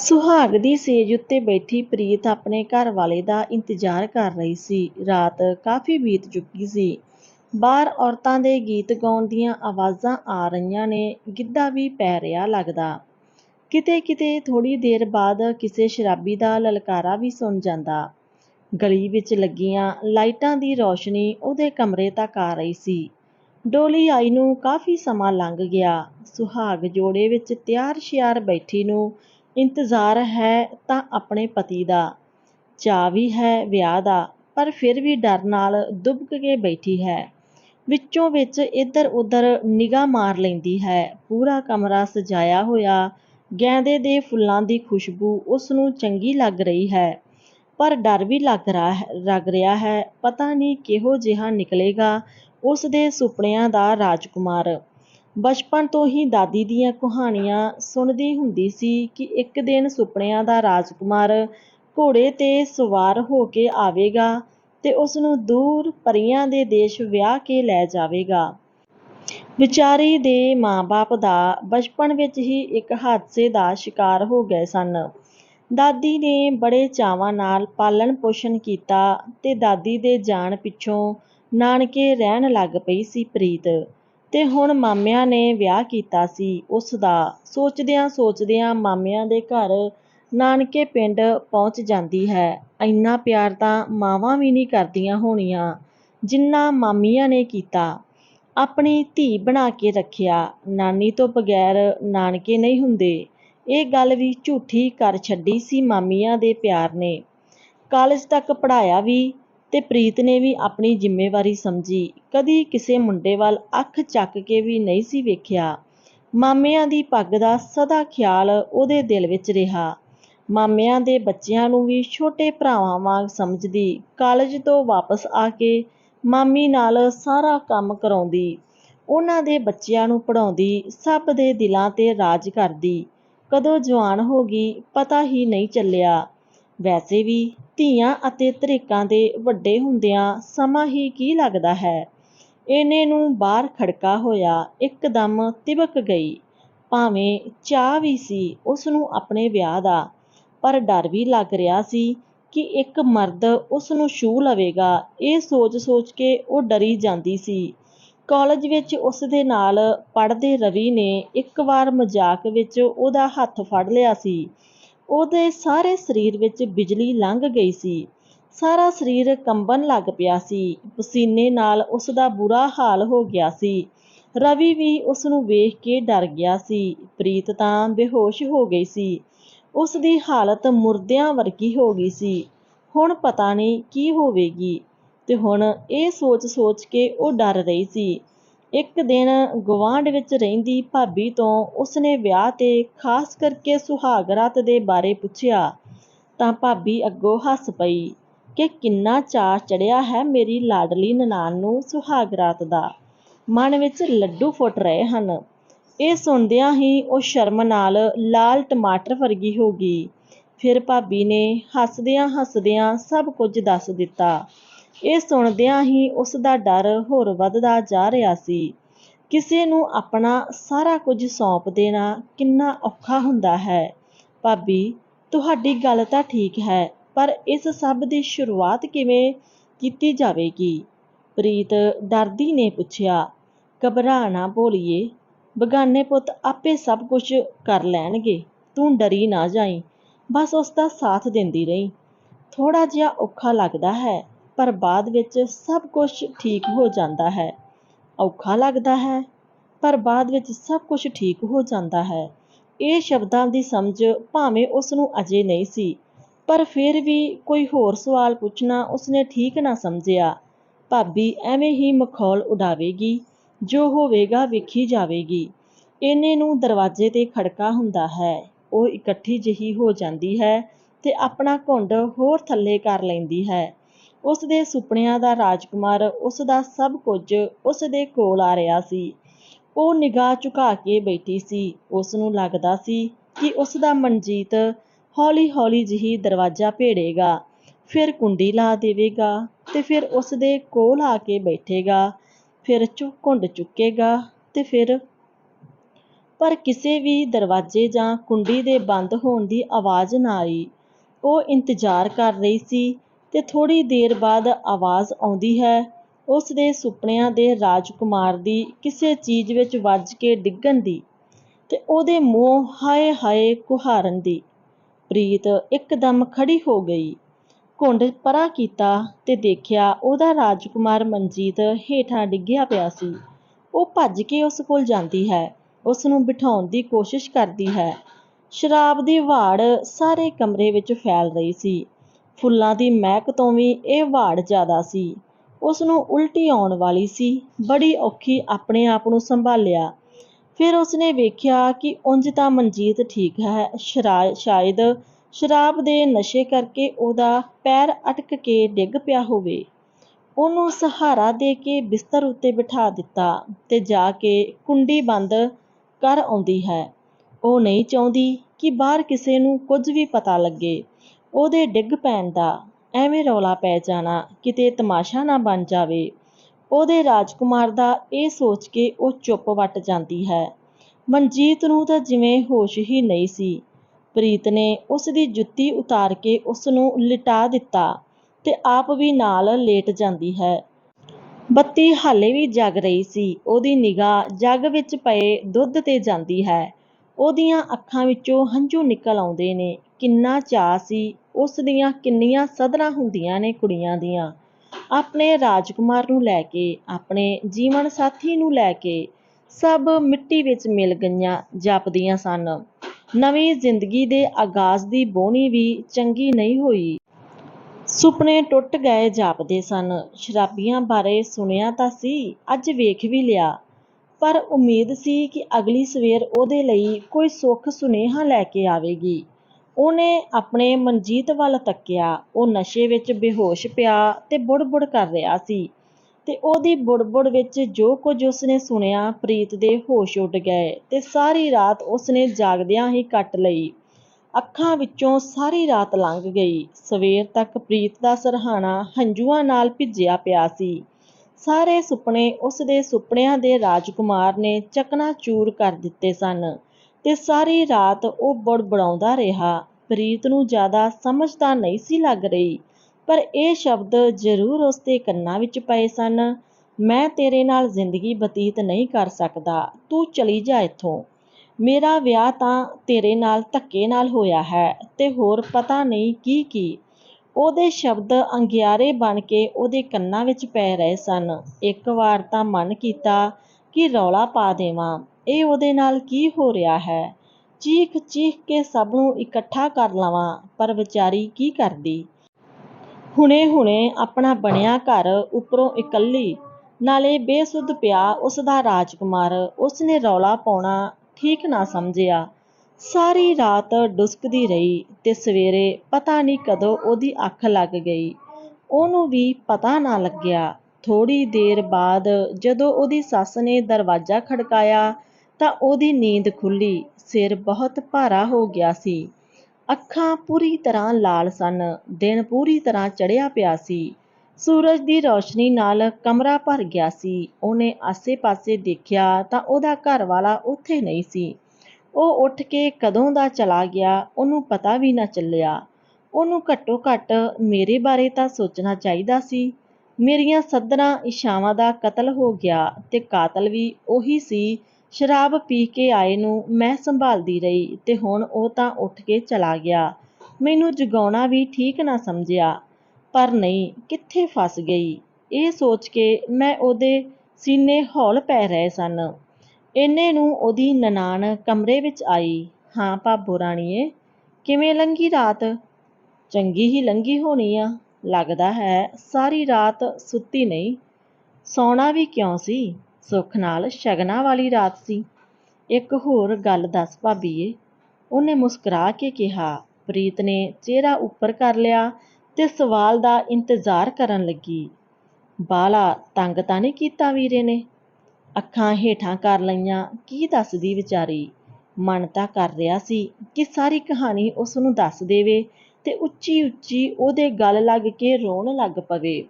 ਸੁਹਾਗ ਦੀ ਸੇਜ ਉੱਤੇ ਬੈਠੀ ਪ੍ਰੀਤ ਆਪਣੇ ਘਰ ਵਾਲੇ ਦਾ ਇੰਤਜ਼ਾਰ ਕਰ ਰਹੀ ਸੀ। ਰਾਤ ਕਾਫ਼ੀ ਬੀਤ ਚੁੱਕੀ ਸੀ। ਬਾਹਰ ਔਰਤਾਂ ਦੇ ਗੀਤ ਗਾਉਣ ਦੀਆਂ ਆਵਾਜ਼ਾਂ ਆ ਰਹੀਆਂ ਨੇ, ਗਿੱਧਾ ਵੀ ਪੈ ਰਿਹਾ ਲੱਗਦਾ। ਕਿਤੇ-ਕਿਤੇ ਥੋੜ੍ਹੀ ਦੇਰ ਬਾਅਦ ਕਿਸੇ ਸ਼ਰਾਬੀ ਦਾ ਲਲਕਾਰਾ ਵੀ ਸੁਣ ਜਾਂਦਾ। ਗਲੀ ਵਿੱਚ ਲੱਗੀਆਂ ਲਾਈਟਾਂ ਦੀ ਰੌਸ਼ਨੀ ਉਹਦੇ ਕਮਰੇ ਤੱਕ ਆ ਰਹੀ ਸੀ। ਡੋਲੀ ਆਈ ਨੂੰ ਕਾਫ਼ੀ ਸਮਾਂ ਲੰਘ ਗਿਆ। ਸੁਹਾਗ ਜੋੜੇ ਵਿੱਚ ਤਿਆਰ-ਸ਼ਿਆਰ ਬੈਠੀ ਨੂੰ ਇੰਤਜ਼ਾਰ ਹੈ ਤਾਂ ਆਪਣੇ ਪਤੀ ਦਾ, ਚਾਅ ਵੀ ਹੈ ਵਿਆਹ ਦਾ, ਪਰ ਫਿਰ ਵੀ ਡਰ ਨਾਲ ਦੁਬਕ ਕੇ ਬੈਠੀ ਹੈ। ਵਿੱਚੋਂ-ਵਿੱਚ ਇੱਧਰ-ਉੱਧਰ ਨਿਗਾਹ ਮਾਰ ਲੈਂਦੀ ਹੈ। ਪੂਰਾ ਕਮਰਾ ਸਜਾਇਆ ਹੋਇਆ ਗੈਂਦੇ ਦੇ ਫੁੱਲਾਂ ਦੀ ਖੁਸ਼ਬੂ ਉਸਨੂੰ ਚੰਗੀ ਲੱਗ ਰਹੀ ਹੈ, ਪਰ ਡਰ ਵੀ ਲੱਗ ਰਿਹਾ ਹੈ, ਪਤਾ ਨਹੀਂ ਕਿਹੋ ਜਿਹਾ ਨਿਕਲੇਗਾ ਉਸਦੇ ਸੁਪਨਿਆਂ ਦਾ ਰਾਜਕੁਮਾਰ। ਬਚਪਨ ਤੋਂ ਹੀ ਦਾਦੀ ਦੀਆਂ ਕਹਾਣੀਆਂ ਸੁਣਦੀ ਹੁੰਦੀ ਸੀ ਕਿ ਇੱਕ ਦਿਨ ਸੁਪਨਿਆਂ ਦਾ ਰਾਜਕੁਮਾਰ ਘੋੜੇ 'ਤੇ ਸਵਾਰ ਹੋ ਕੇ ਆਵੇਗਾ ਤੇ ਉਸਨੂੰ ਦੂਰ ਪਰੀਆਂ ਦੇ ਦੇਸ਼ ਵਿਆਹ ਕੇ ਲੈ ਜਾਵੇਗਾ। ਵਿਚਾਰੀ ਦੇ ਮਾਂ-ਬਾਪ ਦਾ ਬਚਪਨ ਵਿੱਚ ਹੀ ਇੱਕ ਹਾਦਸੇ ਦਾ ਸ਼ਿਕਾਰ ਹੋ ਗਏ ਸਨ। ਦਾਦੀ ਨੇ ਬੜੇ ਚਾਵਾਂ ਨਾਲ ਪਾਲਣ-ਪੋਸ਼ਣ ਕੀਤਾ ਤੇ ਦਾਦੀ ਦੇ ਜਾਣ ਪਿੱਛੋਂ ਨਾਨਕੇ ਰਹਿਣ ਲੱਗ ਪਈ ਸੀ ਪ੍ਰੀਤ, ਤੇ ਹੁਣ ਮਾਮਿਆਂ ਨੇ ਵਿਆਹ ਕੀਤਾ ਸੀ ਉਸ ਦਾ ਸੋਚਦਿਆਂ-ਸੋਚਦਿਆਂ ਮਾਮਿਆਂ ਦੇ ਘਰ ਨਾਨਕੇ ਪਿੰਡ ਪਹੁੰਚ ਜਾਂਦੀ ਹੈ। ਇੰਨਾ ਪਿਆਰ ਤਾਂ ਮਾਵਾਂ ਵੀ ਨਹੀਂ ਕਰਦੀਆਂ ਹੋਣੀਆਂ, ਜਿੰਨਾ ਮਾਮੀਆਂ ਨੇ ਕੀਤਾ। ਆਪਣੀ ਧੀ ਬਣਾ ਕੇ ਰੱਖਿਆ। ਨਾਨੀ ਤੋਂ ਬਗ਼ੈਰ ਨਾਨਕੇ ਨਹੀਂ ਹੁੰਦੇ, ਇਹ ਗੱਲ ਵੀ ਝੂਠੀ ਕਰ ਛੱਡੀ ਸੀ ਮਾਮੀਆਂ ਦੇ ਪਿਆਰ ਨੇ। ਕਾਲਜ ਤੱਕ ਪੜ੍ਹਾਇਆ ਵੀ ਤੇ ਪ੍ਰੀਤ ਨੇ ਵੀ ਆਪਣੀ ਜ਼ਿੰਮੇਵਾਰੀ ਸਮਝੀ, ਕਦੀ ਕਿਸੇ ਮੁੰਡੇ ਵੱਲ ਅੱਖ ਚੱਕ ਕੇ ਵੀ ਨਹੀਂ ਸੀ ਵੇਖਿਆ। ਮਾਮਿਆਂ ਦੀ ਪੱਗ ਦਾ ਸਦਾ ਖ਼ਿਆਲ ਉਹਦੇ ਦਿਲ ਵਿੱਚ ਰਿਹਾ। ਮਾਮਿਆਂ ਦੇ ਬੱਚਿਆਂ ਨੂੰ ਵੀ ਛੋਟੇ ਭਰਾਵਾਂ ਵਾਂਗ ਸਮਝਦੀ। ਕਾਲਜ ਤੋਂ ਵਾਪਸ ਆ ਕੇ ਮਾਮੀ ਨਾਲ ਸਾਰਾ ਕੰਮ ਕਰਾਉਂਦੀ, ਉਹਨਾਂ ਦੇ ਬੱਚਿਆਂ ਨੂੰ ਪੜ੍ਹਾਉਂਦੀ, ਸਭ ਦੇ ਦਿਲਾਂ 'ਤੇ ਰਾਜ ਕਰਦੀ। ਕਦੋਂ ਜਵਾਨ ਹੋ ਗਈ, ਪਤਾ ਹੀ ਨਹੀਂ ਚੱਲਿਆ। ਵੈਸੇ ਵੀ ਧੀਆਂ ਅਤੇ ਧਰੇਕਾਂ ਦੇ ਵੱਡੇ ਹੁੰਦਿਆਂ ਸਮਾਂ ਹੀ ਕੀ ਲੱਗਦਾ ਹੈ। ਏਨੇ ਨੂੰ ਬਾਹਰ ਖੜਕਾ ਹੋਇਆ, ਇਕਦਮ ਤਿਬਕ ਗਈ। ਭਾਵੇਂ ਚਾਅ ਵੀ ਸੀ ਉਸਨੂੰ ਆਪਣੇ ਵਿਆਹ ਦਾ, ਪਰ ਡਰ ਵੀ ਲੱਗ ਰਿਹਾ ਸੀ ਕਿ ਇੱਕ ਮਰਦ ਉਸਨੂੰ ਛੂਹ ਲਵੇਗਾ, ਇਹ ਸੋਚ-ਸੋਚ ਕੇ ਉਹ ਡਰੀ ਜਾਂਦੀ ਸੀ। ਕਾਲਜ ਵਿੱਚ ਉਸਦੇ ਨਾਲ ਪੜ੍ਹਦੇ ਰਵੀ ਨੇ ਇੱਕ ਵਾਰ ਮਜ਼ਾਕ ਵਿੱਚ ਉਹਦਾ ਹੱਥ ਫੜ ਲਿਆ ਸੀ। ਉਹਦੇ ਸਾਰੇ ਸਰੀਰ ਵਿੱਚ ਬਿਜਲੀ ਲੰਘ ਗਈ ਸੀ, ਸਾਰਾ ਸਰੀਰ ਕੰਬਣ ਲੱਗ ਪਿਆ ਸੀ, ਪਸੀਨੇ ਨਾਲ ਉਸਦਾ ਬੁਰਾ ਹਾਲ ਹੋ ਗਿਆ ਸੀ। ਰਵੀ ਵੀ ਉਸਨੂੰ ਵੇਖ ਕੇ ਡਰ ਗਿਆ ਸੀ। ਪ੍ਰੀਤ ਤਾਂ ਬੇਹੋਸ਼ ਹੋ ਗਈ ਸੀ, ਉਸ ਦੀ ਹਾਲਤ ਮੁਰਦਿਆਂ ਵਰਗੀ ਹੋ ਗਈ ਸੀ। ਹੁਣ ਪਤਾ ਨਹੀਂ ਕੀ ਹੋਵੇਗੀ, ਤੇ ਹੁਣ ਇਹ ਸੋਚ-ਸੋਚ ਕੇ ਉਹ ਡਰ ਰਹੀ ਸੀ। ਇੱਕ ਦਿਨ ਗੁਆਂਢ ਵਿੱਚ ਰਹਿੰਦੀ ਭਾਬੀ ਤੋਂ ਉਸਨੇ ਵਿਆਹ ਤੇ ਖ਼ਾਸ ਕਰਕੇ ਸੁਹਾਗ-ਰਾਤ ਦੇ ਬਾਰੇ ਪੁੱਛਿਆ ਤਾਂ ਭਾਬੀ ਅੱਗੋਂ ਹੱਸ ਪਈ ਕਿ ਕਿੰਨਾ ਚਾਅ ਚੜ੍ਹਿਆ ਹੈ ਮੇਰੀ ਲਾਡਲੀ ਨਨਾਣ ਨੂੰ ਸੁਹਾਗ-ਰਾਤ ਦਾ, ਮਨ ਵਿੱਚ ਲੱਡੂ ਫੁੱਟ ਰਹੇ ਹਨ। ਇਹ ਸੁਣਦਿਆਂ ਹੀ ਉਹ ਸ਼ਰਮ ਨਾਲ ਲਾਲ ਟਮਾਟਰ ਵਰਗੀ ਹੋ ਗਈ। ਫਿਰ ਭਾਬੀ ਨੇ ਹੱਸਦਿਆਂ-ਹੱਸਦਿਆਂ ਸਭ ਕੁਝ ਦੱਸ ਦਿੱਤਾ। ਇਹ ਸੁਣਦਿਆਂ ਹੀ ਉਸ ਦਾ ਡਰ ਹੋਰ ਵੱਧਦਾ ਜਾ ਰਿਹਾ ਸੀ। ਕਿਸੇ ਨੂੰ ਆਪਣਾ ਸਾਰਾ ਕੁਝ ਸੌਂਪ ਦੇਣਾ ਕਿੰਨਾ ਔਖਾ ਹੁੰਦਾ ਹੈ। ਭਾਬੀ, ਤੁਹਾਡੀ ਗੱਲ ਤਾਂ ਠੀਕ ਹੈ, ਪਰ ਇਸ ਸਭ ਦੀ ਸ਼ੁਰੂਆਤ ਕਿਵੇਂ ਕੀਤੀ ਜਾਵੇਗੀ? ਪ੍ਰੀਤ ਡਰਦੀ ਨੇ ਪੁੱਛਿਆ। ਘਬਰਾ ਨਾ ਭੋਲੀਏ, ਬਗਾਨੇ ਪੁੱਤ ਆਪੇ ਸਭ ਕੁਝ ਕਰ ਲੈਣਗੇ, ਤੂੰ ਡਰੀ ਨਾ ਜਾਈ ਬਸ ਉਸਦਾ ਸਾਥ ਦਿੰਦੀ ਰਹੀ ਥੋੜ੍ਹਾ ਜਿਹਾ ਔਖਾ ਲੱਗਦਾ ਹੈ, ਪਰ ਬਾਅਦ ਵਿੱਚ ਸਭ ਕੁਝ ਠੀਕ ਹੋ ਜਾਂਦਾ ਹੈ। ਔਖਾ ਲੱਗਦਾ ਹੈ, ਪਰ ਬਾਅਦ ਵਿੱਚ ਸਭ ਕੁਝ ਠੀਕ ਹੋ ਜਾਂਦਾ ਹੈ। ਇਹ ਸ਼ਬਦਾਂ ਦੀ ਸਮਝ ਭਾਵੇਂ ਉਸਨੂੰ ਅਜੇ ਨਹੀਂ ਸੀ, ਪਰ ਫਿਰ ਵੀ ਕੋਈ ਹੋਰ ਸਵਾਲ ਪੁੱਛਣਾ ਉਸਨੇ ਠੀਕ ਨਾ ਸਮਝਿਆ। ਭਾਬੀ ਐਵੇਂ ਹੀ ਮਖੌਲ ਉਡਾਵੇਗੀ, ਜੋ ਹੋਵੇਗਾ ਵੇਖੀ ਜਾਵੇਗੀ। ਇਹਨੇ ਨੂੰ ਦਰਵਾਜ਼ੇ 'ਤੇ ਖੜਕਾ ਹੁੰਦਾ ਹੈ। ਉਹ ਇਕੱਠੀ ਜਿਹੀ ਹੋ ਜਾਂਦੀ ਹੈ ਤੇ ਆਪਣਾ ਘੁੰਡ ਹੋਰ ਥੱਲੇ ਕਰ ਲੈਂਦੀ ਹੈ। ਉਸਦੇ ਸੁਪਨਿਆਂ ਦਾ ਰਾਜਕੁਮਾਰ, ਉਸਦਾ ਸਭ ਕੁਝ ਉਸਦੇ ਕੋਲ ਆ ਰਿਹਾ ਸੀ। ਉਹ ਨਿਗਾਹ ਝੁਕਾ ਕੇ ਬੈਠੀ ਸੀ। ਉਸਨੂੰ ਲੱਗਦਾ ਸੀ ਕਿ ਉਸਦਾ ਮਨਜੀਤ ਹੌਲੀ-ਹੌਲੀ ਜਿਹੀ ਦਰਵਾਜ਼ਾ ਭੇੜੇਗਾ, ਫਿਰ ਕੁੰਡੀ ਲਾ ਦੇਵੇਗਾ ਤੇ ਫਿਰ ਉਸਦੇ ਕੋਲ ਆ ਕੇ ਬੈਠੇਗਾ, ਫਿਰ ਘੁੰਡ ਚੁੱਕੇਗਾ ਤੇ ਫਿਰ ਪਰ ਕਿਸੇ ਵੀ ਦਰਵਾਜ਼ੇ ਜਾਂ ਕੁੰਡੀ ਦੇ ਬੰਦ ਹੋਣ ਦੀ ਆਵਾਜ਼ ਨਾ ਆਈ। ਉਹ ਇੰਤਜ਼ਾਰ ਕਰ ਰਹੀ ਸੀ ਤੇ ਥੋੜ੍ਹੀ ਦੇਰ ਬਾਅਦ ਆਵਾਜ਼ ਆਉਂਦੀ ਹੈ ਉਸ ਦੇ ਸੁਪਨਿਆਂ ਦੇ ਰਾਜਕੁਮਾਰ ਦੀ ਕਿਸੇ ਚੀਜ਼ ਵਿੱਚ ਵੱਜ ਕੇ ਡਿੱਗਣ ਦੀ ਤੇ ਉਹਦੇ ਮੂੰਹ ਹਾਏ ਹਾਏ ਕੁਹਾਰਨ ਦੀ। ਪ੍ਰੀਤ ਇੱਕਦਮ ਖੜੀ ਹੋ ਗਈ, ਘੁੰਡ ਪਰ੍ਹਾਂ ਕੀਤਾ ਤੇ ਦੇਖਿਆ ਉਹਦਾ ਰਾਜਕੁਮਾਰ ਮਨਜੀਤ ਹੇਠਾਂ ਡਿੱਗਿਆ ਪਿਆ ਸੀ। ਉਹ ਭੱਜ ਕੇ ਉਸ ਕੋਲ ਜਾਂਦੀ ਹੈ, ਉਸਨੂੰ ਬਿਠਾਉਣ ਦੀ ਕੋਸ਼ਿਸ਼ ਕਰਦੀ ਹੈ। ਸ਼ਰਾਬ ਦੀ ਵਾੜ ਸਾਰੇ ਕਮਰੇ ਵਿੱਚ ਫੈਲ ਰਹੀ ਸੀ। ਫੁੱਲਾਂ ਦੀ ਮਹਿਕ ਤੋਂ ਵੀ ਇਹ ਵਾੜ ਜ਼ਿਆਦਾ ਸੀ। ਉਸਨੂੰ ਉਲਟੀ ਆਉਣ ਵਾਲੀ ਸੀ। ਬੜੀ ਔਖੀ ਆਪਣੇ ਆਪ ਨੂੰ ਸੰਭਾਲਿਆ। ਫਿਰ ਉਸਨੇ ਵੇਖਿਆ ਕਿ ਉਂਝ ਤਾਂ ਮਨਜੀਤ ਠੀਕ ਹੈ, ਸ਼ਾਇਦ ਸ਼ਰਾਬ ਦੇ ਨਸ਼ੇ ਕਰਕੇ ਉਹਦਾ ਪੈਰ ਅਟਕ ਕੇ ਡਿੱਗ ਪਿਆ ਹੋਵੇ। ਉਹਨੂੰ ਸਹਾਰਾ ਦੇ ਕੇ ਬਿਸਤਰ ਉੱਤੇ ਬਿਠਾ ਦਿੱਤਾ ਤੇ ਜਾ ਕੇ ਕੁੰਡੀ ਬੰਦ ਕਰ ਆਉਂਦੀ ਹੈ। ਉਹ ਨਹੀਂ ਚਾਹੁੰਦੀ ਕਿ ਬਾਹਰ ਕਿਸੇ ਨੂੰ ਕੁਝ ਵੀ ਪਤਾ ਲੱਗੇ ਉਹਦੇ ਡਿੱਗ ਪੈਣ ਦਾ, ਐਵੇਂ ਰੌਲਾ ਪੈ ਜਾਣਾ ਕਿਤੇ ਤਮਾਸ਼ਾ ਨਾ ਬਣ ਜਾਵੇ ਉਹਦੇ ਰਾਜਕੁਮਾਰ ਦਾ ਇਹ ਸੋਚ ਕੇ ਉਹ ਚੁੱਪ ਵੱਟ ਜਾਂਦੀ ਹੈ। ਮਨਜੀਤ ਨੂੰ ਤਾਂ ਜਿਵੇਂ ਹੋਸ਼ ਹੀ ਨਹੀਂ ਸੀ। ਪ੍ਰੀਤ ਨੇ ਉਸਦੀ ਜੁੱਤੀ ਉਤਾਰ ਕੇ ਉਸਨੂੰ ਲਿਟਾ ਦਿੱਤਾ ਤੇ ਆਪ ਵੀ ਨਾਲ ਲੇਟ ਜਾਂਦੀ ਹੈ। ਬੱਤੀ ਹਾਲੇ ਵੀ ਜਗ ਰਹੀ ਸੀ। ਉਹਦੀ ਨਿਗਾਹ ਜੱਗ ਵਿੱਚ ਪਏ ਦੁੱਧ ਤੇ ਜਾਂਦੀ ਹੈ। ਉਹਦੀਆਂ ਅੱਖਾਂ ਵਿੱਚੋਂ ਹੰਝੂ ਨਿਕਲ ਆਉਂਦੇ ਨੇ। ਕਿੰਨਾ ਚਾਅ ਸੀ, ਉਸ ਦੀਆਂ ਕਿੰਨੀਆਂ ਸਧਰਾਂ ਹੁੰਦੀਆਂ ਨੇ ਕੁੜੀਆਂ ਦੀਆਂ। ਆਪਣੇ ਰਾਜਕੁਮਾਰ ਨੂੰ ਲੈ ਕੇ, ਆਪਣੇ ਜੀਵਨ ਸਾਥੀ ਨੂੰ ਲੈ ਕੇ, ਸਭ ਮਿੱਟੀ ਵਿੱਚ ਮਿਲ ਗਈਆਂ ਜਾਪਦੀਆਂ ਸਨ। ਨਵੀਂ ਜ਼ਿੰਦਗੀ ਦੇ ਆਗਾਜ਼ ਦੀ ਬੋਹਣੀ ਵੀ ਚੰਗੀ ਨਹੀਂ ਹੋਈ। ਸੁਪਨੇ ਟੁੱਟ ਗਏ ਜਾਪਦੇ ਸਨ। ਸ਼ਰਾਬੀਆਂ ਬਾਰੇ ਸੁਣਿਆ ਤਾਂ ਸੀ, ਅੱਜ ਵੇਖ ਵੀ ਲਿਆ। ਪਰ ਉਮੀਦ ਸੀ ਕਿ ਅਗਲੀ ਸਵੇਰ ਉਹਦੇ ਲਈ ਕੋਈ ਸੁੱਖ ਸੁਨੇਹਾ ਲੈ ਕੇ ਆਵੇਗੀ। ਉਹਨੇ ਆਪਣੇ ਮਨਜੀਤ ਵੱਲ ਤੱਕਿਆ। ਉਹ ਨਸ਼ੇ ਵਿੱਚ ਬੇਹੋਸ਼ ਪਿਆ ਤੇ ਬੁੜ-ਬੁੜ ਕਰ ਰਿਹਾ ਸੀ ਤੇ ਉਹਦੀ ਬੁੜ-ਬੁੜ ਵਿੱਚ ਜੋ ਕੁਝ ਉਸਨੇ ਸੁਣਿਆ, ਪ੍ਰੀਤ ਦੇ ਹੋਸ਼ ਉੱਡ ਗਏ ਤੇ ਸਾਰੀ ਰਾਤ ਉਸਨੇ ਜਾਗਦਿਆਂ ਹੀ ਕੱਟ ਲਈ। ਅੱਖਾਂ ਵਿੱਚੋਂ ਸਾਰੀ ਰਾਤ ਲੰਘ ਗਈ। ਸਵੇਰ ਤੱਕ ਪ੍ਰੀਤ ਦਾ ਸਰਹਾਣਾ ਹੰਝੂਆਂ ਨਾਲ ਭਿੱਜਿਆ ਪਿਆ ਸੀ। ਸਾਰੇ ਸੁਪਨੇ ਉਸਦੇ ਸੁਪਨਿਆਂ ਦੇ ਰਾਜਕੁਮਾਰ ਨੇ ਚਕਨਾ-ਚੂਰ ਕਰ ਦਿੱਤੇ ਸਨ ਤੇ ਸਾਰੀ ਰਾਤ ਉਹ ਬੁੜਬੁੜਾਉਂਦਾ ਰਿਹਾ। ਪ੍ਰੀਤ ਨੂੰ ਜ਼ਿਆਦਾ ਸਮਝ ਤਾਂ ਨਹੀਂ ਸੀ ਲੱਗ ਰਹੀ, ਪਰ ਇਹ ਸ਼ਬਦ ਜ਼ਰੂਰ ਉਸਦੇ ਕੰਨਾਂ ਵਿੱਚ ਪਏ ਸਨ, "ਮੈਂ ਤੇਰੇ ਨਾਲ ਜ਼ਿੰਦਗੀ ਬਤੀਤ ਨਹੀਂ ਕਰ ਸਕਦਾ, ਤੂੰ ਚਲੀ ਜਾ ਇੱਥੋਂ। ਮੇਰਾ ਵਿਆਹ ਤਾਂ ਤੇਰੇ ਨਾਲ ਧੱਕੇ ਨਾਲ ਹੋਇਆ ਹੈ ਤੇ ਹੋਰ ਪਤਾ ਨਹੀਂ ਕੀ-ਕੀ।" ਉਹਦੇ ਸ਼ਬਦ ਅੰਗਿਆਰੇ ਬਣ ਕੇ ਉਹਦੇ ਕੰਨਾਂ ਵਿੱਚ ਪੈ ਰਹੇ ਸਨ। ਇੱਕ ਵਾਰ ਤਾਂ ਮਨ ਕੀਤਾ ਕਿ ਰੌਲਾ ਪਾ ਦੇਵਾਂ, ਇਹ ਉਹਦੇ ਨਾਲ ਕੀ ਹੋ ਰਿਹਾ ਹੈ, ਚੀਖ-ਚੀਖ ਕੇ ਸਭ ਨੂੰ ਇਕੱਠਾ ਕਰ ਲਵਾਂ, ਪਰ ਵਿਚਾਰੀ ਕੀ ਕਰਦੀ। ਹੁਣੇ-ਹੁਣੇ ਆਪਣਾ ਬਣਿਆ ਘਰ, ਉੱਪਰੋਂ ਇਕੱਲੀ, ਨਾਲੇ ਬੇਸੁੱਧ ਪਿਆ ਉਸਦਾ ਰਾਜਕੁਮਾਰ, ਉਸਨੇ ਰੌਲਾ ਪਾਉਣਾ ਠੀਕ ਨਾ ਸਮਝਿਆ। ਸਾਰੀ ਰਾਤ ਡੁਸਕਦੀ ਰਹੀ ਤੇ ਸਵੇਰੇ ਪਤਾ ਨਹੀਂ ਕਦੋਂ ਉਹਦੀ ਅੱਖ ਲੱਗ ਗਈ। ਉਹਨੂੰ ਵੀ ਪਤਾ ਨਾ ਲੱਗਿਆ। ਥੋੜ੍ਹੀ ਦੇਰ ਬਾਅਦ ਜਦੋਂ ਉਹਦੀ ਸੱਸ ਨੇ ਦਰਵਾਜ਼ਾ ਖੜਕਾਇਆ ਤਾਂ ਉਹਦੀ ਨੀਂਦ ਖੁੱਲ੍ਹੀ। ਸਿਰ ਬਹੁਤ ਭਾਰਾ ਹੋ ਗਿਆ ਸੀ। ਅੱਖਾਂ ਪੂਰੀ ਤਰ੍ਹਾਂ ਲਾਲ ਸਨ। ਦਿਨ ਪੂਰੀ ਤਰ੍ਹਾਂ ਚੜ੍ਹਿਆ ਪਿਆ ਸੀ। ਸੂਰਜ ਦੀ ਰੌਸ਼ਨੀ ਨਾਲ ਕਮਰਾ ਭਰ ਗਿਆ ਸੀ। ਉਹਨੇ ਆਸੇ-ਪਾਸੇ ਦੇਖਿਆ ਤਾਂ ਉਹਦਾ ਘਰ ਵਾਲਾ ਉੱਥੇ ਨਹੀਂ ਸੀ। ਉਹ ਉੱਠ ਕੇ ਕਦੋਂ ਦਾ ਚਲਾ ਗਿਆ, ਉਹਨੂੰ ਪਤਾ ਵੀ ਨਾ ਚੱਲਿਆ। ਉਹਨੂੰ ਘੱਟੋ-ਘੱਟ ਮੇਰੇ ਬਾਰੇ ਤਾਂ ਸੋਚਣਾ ਚਾਹੀਦਾ ਸੀ। ਮੇਰੀਆਂ ਸੱਧਰਾਂ ਇੱਛਾਵਾਂ ਦਾ ਕਤਲ ਹੋ ਗਿਆ ਤੇ ਕਾਤਲ ਵੀ ਉਹੀ ਸੀ। ਸ਼ਰਾਬ ਪੀ ਕੇ ਆਏ ਨੂੰ ਮੈਂ ਸੰਭਾਲਦੀ ਰਹੀ ਤੇ ਹੁਣ ਉਹ ਤਾਂ ਉੱਠ ਕੇ ਚਲਾ ਗਿਆ। ਮੈਨੂੰ ਜਗਾਉਣਾ ਵੀ ਠੀਕ ਨਾ ਸਮਝਿਆ। ਪਰ ਨਹੀਂ, ਕਿੱਥੇ ਫਸ ਗਈ, ਇਹ ਸੋਚ ਕੇ ਮੈਂ ਉਹਦੇ ਸੀਨੇ ਹੌਲ ਪੈ ਰਹੇ ਸਨ। ਇੰਨੇ ਨੂੰ ਉਹਦੀ ਨਨਾਣ ਕਮਰੇ ਵਿੱਚ ਆਈ, "ਹਾਂ ਭਾਬੋ ਰਾਣੀਏ, ਕਿਵੇਂ ਲੰਘੀ ਰਾਤ?" "ਚੰਗੀ ਹੀ ਲੰਘੀ ਹੋਣੀ ਆ। ਲੱਗਦਾ ਹੈ ਸਾਰੀ ਰਾਤ ਸੁੱਤੀ ਨਹੀਂ। ਸੌਣਾ ਵੀ ਕਿਉਂ ਸੀ, ਸੁੱਖ ਨਾਲ ਸ਼ਗਨਾਂ ਵਾਲੀ ਰਾਤ ਸੀ।" "ਇੱਕ ਹੋਰ ਗੱਲ ਦੱਸ ਭਾਬੀਏ," ਉਹਨੇ ਮੁਸਕਰਾ ਕੇ ਕਿਹਾ। ਪ੍ਰੀਤ ਨੇ ਚਿਹਰਾ ਉੱਪਰ ਕਰ ਲਿਆ ਤੇ ਸਵਾਲ ਦਾ ਇੰਤਜ਼ਾਰ ਕਰਨ ਲੱਗੀ, "ਬਾਹਲਾ ਤੰਗ ਤਾਂ ਨਹੀਂ ਕੀਤਾ ਵੀਰੇ ਨੇ?" ਅੱਖਾਂ ਹੇਠਾਂ ਕਰ ਲਈਆਂ, ਕੀ ਦੱਸਦੀ ਵਿਚਾਰੀ। ਮਨ ਤਾਂ ਕਰ ਰਿਹਾ ਸੀ ਕਿ ਸਾਰੀ ਕਹਾਣੀ ਉਸਨੂੰ ਦੱਸ ਦੇਵੇ ਤੇ ਉੱਚੀ-ਉੱਚੀ ਉਹਦੇ ਗੱਲ ਲੱਗ ਕੇ ਰੋਣ ਲੱਗ ਪਵੇ।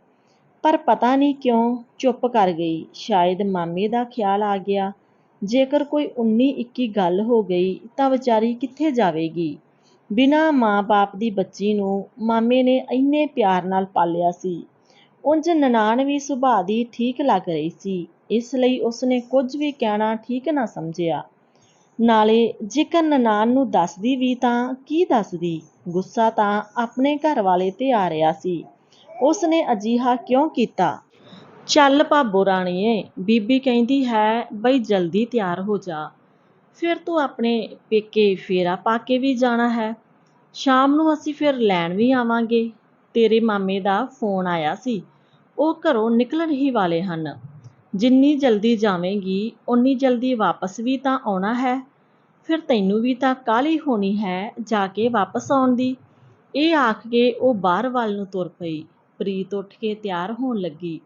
ਪਰ ਪਤਾ ਨਹੀਂ ਕਿਉਂ ਚੁੱਪ ਕਰ ਗਈ। ਸ਼ਾਇਦ ਮਾਮੇ ਦਾ ਖ਼ਿਆਲ ਆ ਗਿਆ। ਜੇਕਰ ਕੋਈ ਉੱਨੀ ਇੱਕੀ ਗੱਲ ਹੋ ਗਈ ਤਾਂ ਵਿਚਾਰੀ ਕਿੱਥੇ ਜਾਵੇਗੀ? ਬਿਨਾਂ ਮਾਂ-ਬਾਪ ਦੀ ਬੱਚੀ ਨੂੰ ਮਾਮੇ ਨੇ ਇੰਨੇ ਪਿਆਰ ਨਾਲ ਪਾਲਿਆ ਸੀ। ਉਂਝ ਨਨਾਣ ਵੀ ਸੁਭਾਅ ਦੀ ਠੀਕ ਲੱਗ ਰਹੀ ਸੀ। ਇਸ ਲਈ ਉਸਨੇ ਕੁਝ ਵੀ ਕਹਿਣਾ ਠੀਕ ਨਾ ਸਮਝਿਆ। ਨਾਲੇ ਜੇਕਰ ਨਨਾਣ ਨੂੰ ਦੱਸਦੀ ਵੀ ਤਾਂ ਕੀ ਦੱਸਦੀ? ਗੁੱਸਾ ਤਾਂ ਆਪਣੇ ਘਰ ਵਾਲੇ ਤੇ ਆ ਰਿਹਾ ਸੀ। ਉਸਨੇ ਅਜਿਹਾ ਕਿਉਂ ਕੀਤਾ? ਚੱਲ ਭਾਬੋ ਰਾਣੀਏ, ਬੀਬੀ ਕਹਿੰਦੀ ਹੈ, ਬਈ ਜਲਦੀ ਤਿਆਰ ਹੋ ਜਾ। ਫਿਰ ਤੂੰ ਆਪਣੇ ਪੇਕੇ ਫੇਰਾ ਪਾ ਕੇ ਵੀ ਜਾਣਾ ਹੈ। ਸ਼ਾਮ ਨੂੰ ਅਸੀਂ ਫਿਰ ਲੈਣ ਵੀ ਆਵਾਂਗੇ। ਤੇਰੇ ਮਾਮੇ ਦਾ ਫੋਨ ਆਇਆ ਸੀ। ਉਹ ਘਰੋਂ ਨਿਕਲਣ ਹੀ ਵਾਲੇ ਹਨ। ਜਿੰਨੀ ਜਲਦੀ ਜਾਵੇਂਗੀ ਉਨੀ ਜਲਦੀ ਵਾਪਸ ਵੀ ਤਾਂ ਆਉਣਾ ਹੈ। ਫਿਰ ਤੈਨੂੰ ਵੀ ਤਾਂ ਕਾਹਲੀ ਹੋਣੀ ਹੈ ਜਾ ਕੇ ਵਾਪਸ ਆਉਣ ਦੀ। ਇਹ ਆਖ ਕੇ ਉਹ ਬਾਹਰ ਵੱਲ ਨੂੰ ਤੁਰ ਪਈ। ਪ੍ਰੀਤ ਉੱਠ ਕੇ ਤਿਆਰ ਹੋਣ ਲੱਗੀ।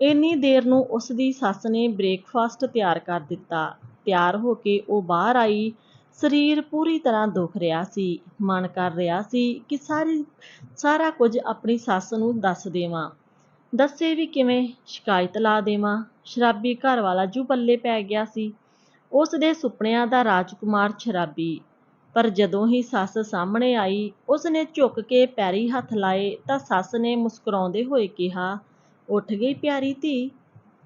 ਇੰਨੀ ਦੇਰ ਨੂੰ ਉਸ ਦੀ ਸੱਸ ਨੇ ਬ੍ਰੇਕਫਾਸਟ ਤਿਆਰ ਕਰ ਦਿੱਤਾ। ਤਿਆਰ ਹੋ ਕੇ ਉਹ ਬਾਹਰ ਆਈ। ਸਰੀਰ ਪੂਰੀ ਤਰ੍ਹਾਂ ਦੁਖ ਰਿਹਾ ਸੀ। ਮਨ ਕਰ ਰਿਹਾ ਸੀ ਕਿ ਸਾਰੀ, ਸਾਰਾ ਕੁਝ ਆਪਣੀ ਸੱਸ ਨੂੰ ਦੱਸ ਦੇਵਾਂ। ਦੱਸੇ ਵੀ ਕਿਵੇਂ ਸ਼ਿਕਾਇਤ ਲਾ ਦੇਵਾਂ। ਸ਼ਰਾਬੀ ਘਰ ਵਾਲਾ ਜੂ ਪੱਲੇ ਪੈ ਗਿਆ ਸੀ। ਉਸ ਦੇ ਸੁਪਨਿਆਂ ਦਾ ਰਾਜਕੁਮਾਰ ਸ਼ਰਾਬੀ। ਪਰ ਜਦੋਂ ਹੀ ਸੱਸ ਸਾਹਮਣੇ ਆਈ ਉਸ ਨੇ ਝੁੱਕ ਕੇ ਪੈਰੀ ਹੱਥ ਲਾਏ ਤਾਂ ਸੱਸ ਨੇ ਮੁਸਕਰਾਉਂਦੇ ਹੋਏ ਕਿਹਾ, ਉੱਠ ਗਈ ਪਿਆਰੀ ਧੀ,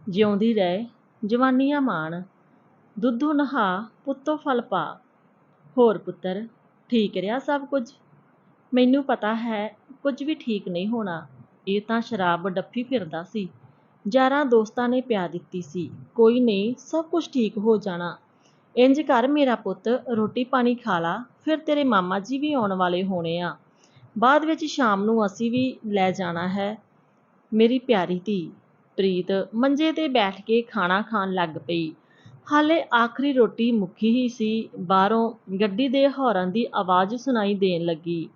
ਜਿਉਂਦੀ ਰਹਿ, ਜਵਾਨੀਆਂ ਮਾਣ, ਦੁੱਧੂ ਨਹਾ, ਪੁੱਤੋ ਫਲ ਪਾ। ਹੋਰ ਪੁੱਤਰ, ਠੀਕ ਰਿਹਾ ਸਭ ਕੁਝ? ਮੈਨੂੰ ਪਤਾ ਹੈ, ਕੁਝ ਵੀ ਠੀਕ ਨਹੀਂ ਹੋਣਾ। ਇਹ ਤਾਂ ਸ਼ਰਾਬ ਡੱਫੀ ਫਿਰਦਾ ਸੀ। ਯਾਰਾਂ ਦੋਸਤਾਂ ਨੇ ਪਿਆ ਦਿੱਤੀ ਸੀ। ਕੋਈ ਨਹੀਂ, ਸਭ ਕੁਝ ਠੀਕ ਹੋ ਜਾਣਾ। ਇੰਜ ਕਰ ਮੇਰਾ ਪੁੱਤ, ਰੋਟੀ ਪਾਣੀ ਖਾ ਲਾ, ਫਿਰ ਤੇਰੇ ਮਾਮਾ ਜੀ ਵੀ ਆਉਣ ਵਾਲੇ ਹੋਣੇ ਆ। ਬਾਅਦ ਵਿੱਚ ਸ਼ਾਮ ਨੂੰ ਅਸੀਂ ਵੀ ਲੈ ਜਾਣਾ ਹੈ। ਮੇਰੀ ਪਿਆਰੀ ਧੀ, ਪ੍ਰੀਤ ਮੰਜੇ ਤੇ ਬੈਠ ਕੇ ਖਾਣਾ ਖਾਣ ਲੱਗ ਪਈ। ਹਾਲੇ ਆਖਰੀ ਰੋਟੀ ਮੁੱਕੀ ਹੀ ਸੀ, ਬਾਹਰੋਂ ਗੱਡੀ ਦੇ ਹੌਰਨ ਦੀ ਆਵਾਜ਼ ਸੁਣਾਈ ਦੇਣ ਲੱਗੀ।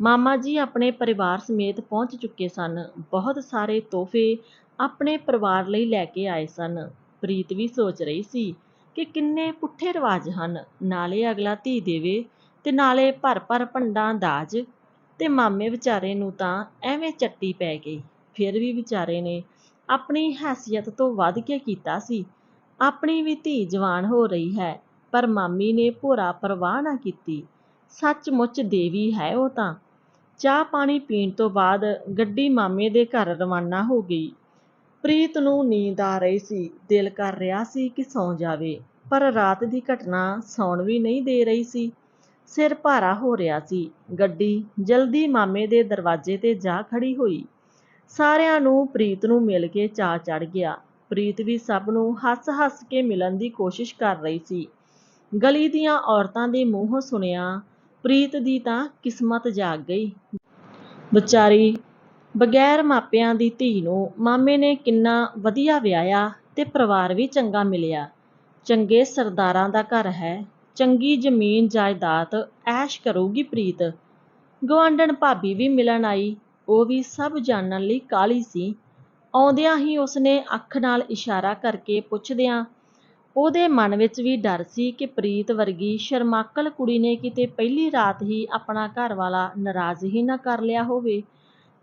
ਮਾਮਾ ਜੀ ਆਪਣੇ ਪਰਿਵਾਰ ਸਮੇਤ ਪਹੁੰਚ ਚੁੱਕੇ ਸਨ। ਬਹੁਤ ਸਾਰੇ ਤੋਹਫੇ ਆਪਣੇ ਪਰਿਵਾਰ ਲਈ ਲੈ ਕੇ ਆਏ ਸਨ। ਪ੍ਰੀਤ ਵੀ ਸੋਚ ਰਹੀ ਸੀ ਕਿ ਕਿੰਨੇ ਪੁੱਠੇ ਰਿਵਾਜ ਹਨ। ਨਾਲੇ ਅਗਲਾ ਧੀ ਦੇਵੇ ਤੇ ਨਾਲੇ ਭਰ ਭਰ ਭੰਡਾਂ ਦਾਜ ਤੇ ਮਾਮੇ ਵਿਚਾਰੇ ਨੂੰ ਤਾਂ ਐਵੇਂ ਚੱਟੀ ਪੈ ਗਈ। ਫਿਰ ਵੀ ਵਿਚਾਰੇ ਨੇ ਆਪਣੀ ਹੈਸੀਅਤ ਤੋਂ ਵੱਧ ਕੇ ਕੀਤਾ ਸੀ। ਆਪਣੀ ਵੀ ਧੀ ਜਵਾਨ ਹੋ ਰਹੀ ਹੈ, ਪਰ ਮਾਮੀ ਨੇ ਭੋਰਾ ਪਰਵਾਹ ਨਾ ਕੀਤੀ। ਸੱਚਮੁੱਚ ਦੇਵੀ ਹੈ ਉਹ ਤਾਂ। ਚਾਹ ਪਾਣੀ ਪੀਣ ਤੋਂ ਬਾਅਦ ਗੱਡੀ ਮਾਮੇ ਦੇ ਘਰ ਰਵਾਨਾ ਹੋ ਗਈ। ਪ੍ਰੀਤ ਨੂੰ ਨੀਂਦ ਆ ਰਹੀ ਸੀ। ਦਿਲ ਕਰ ਰਿਹਾ ਸੀ ਕਿ ਸੌਂ ਜਾਵੇ, ਪਰ ਰਾਤ ਦੀ ਘਟਨਾ ਸੌਣ ਵੀ ਨਹੀਂ ਦੇ ਰਹੀ ਸੀ। ਸਿਰ ਭਾਰਾ ਹੋ ਰਿਹਾ ਸੀ। ਗੱਡੀ ਜਲਦੀ ਮਾਮੇ ਦੇ ਦਰਵਾਜ਼ੇ ਤੇ ਜਾ ਖੜੀ ਹੋਈ। ਸਾਰਿਆਂ ਨੂੰ ਪ੍ਰੀਤ ਨੂੰ ਮਿਲ ਕੇ ਚਾਅ ਚੜ ਗਿਆ। ਪ੍ਰੀਤ ਵੀ ਸਭ ਨੂੰ ਹੱਸ-ਹੱਸ ਕੇ ਮਿਲਣ ਦੀ ਕੋਸ਼ਿਸ਼ ਕਰ ਰਹੀ ਸੀ। ਗਲੀ ਦੀਆਂ ਔਰਤਾਂ ਦੇ ਮੂੰਹੋਂ ਸੁਣਿਆ, ਪ੍ਰੀਤ ਦੀ ਤਾਂ ਕਿਸਮਤ ਜਾਗ ਗਈ। ਵਿਚਾਰੀ ਬਗੈਰ ਮਾਪਿਆਂ ਦੀ ਧੀ ਨੂੰ ਮਾਮੇ ਨੇ ਕਿੰਨਾ ਵਧੀਆ ਵਿਆਹਿਆ ਤੇ ਪਰਿਵਾਰ ਵੀ ਚੰਗਾ ਮਿਲਿਆ। ਚੰਗੇ ਸਰਦਾਰਾਂ ਦਾ ਘਰ ਹੈ, ਚੰਗੀ ਜ਼ਮੀਨ ਜਾਇਦਾਦ ਐਸ਼ ਕਰੂਗੀ ਪ੍ਰੀਤ। ਗੁਆਂਢਣ ਭਾਬੀ ਵੀ ਮਿਲਣ ਆਈ, ਉਹ ਵੀ ਸਭ ਜਾਣਨ ਲਈ ਕਾਹਲੀ ਸੀ। ਆਉਂਦਿਆਂ ਹੀ ਉਸਨੇ ਅੱਖ ਨਾਲ ਇਸ਼ਾਰਾ ਕਰਕੇ ਪੁੱਛਦਿਆਂ ਉਹਦੇ ਮਨ ਵਿੱਚ ਵੀ ਡਰ ਸੀ ਕਿ ਪ੍ਰੀਤ ਵਰਗੀ ਸ਼ਰਮਾਕਲ ਕੁੜੀ ਨੇ ਕਿਤੇ ਪਹਿਲੀ ਰਾਤ ਹੀ ਆਪਣਾ ਘਰ ਵਾਲਾ ਨਾਰਾਜ਼ ਹੀ ਨਾ ਕਰ ਲਿਆ ਹੋਵੇ।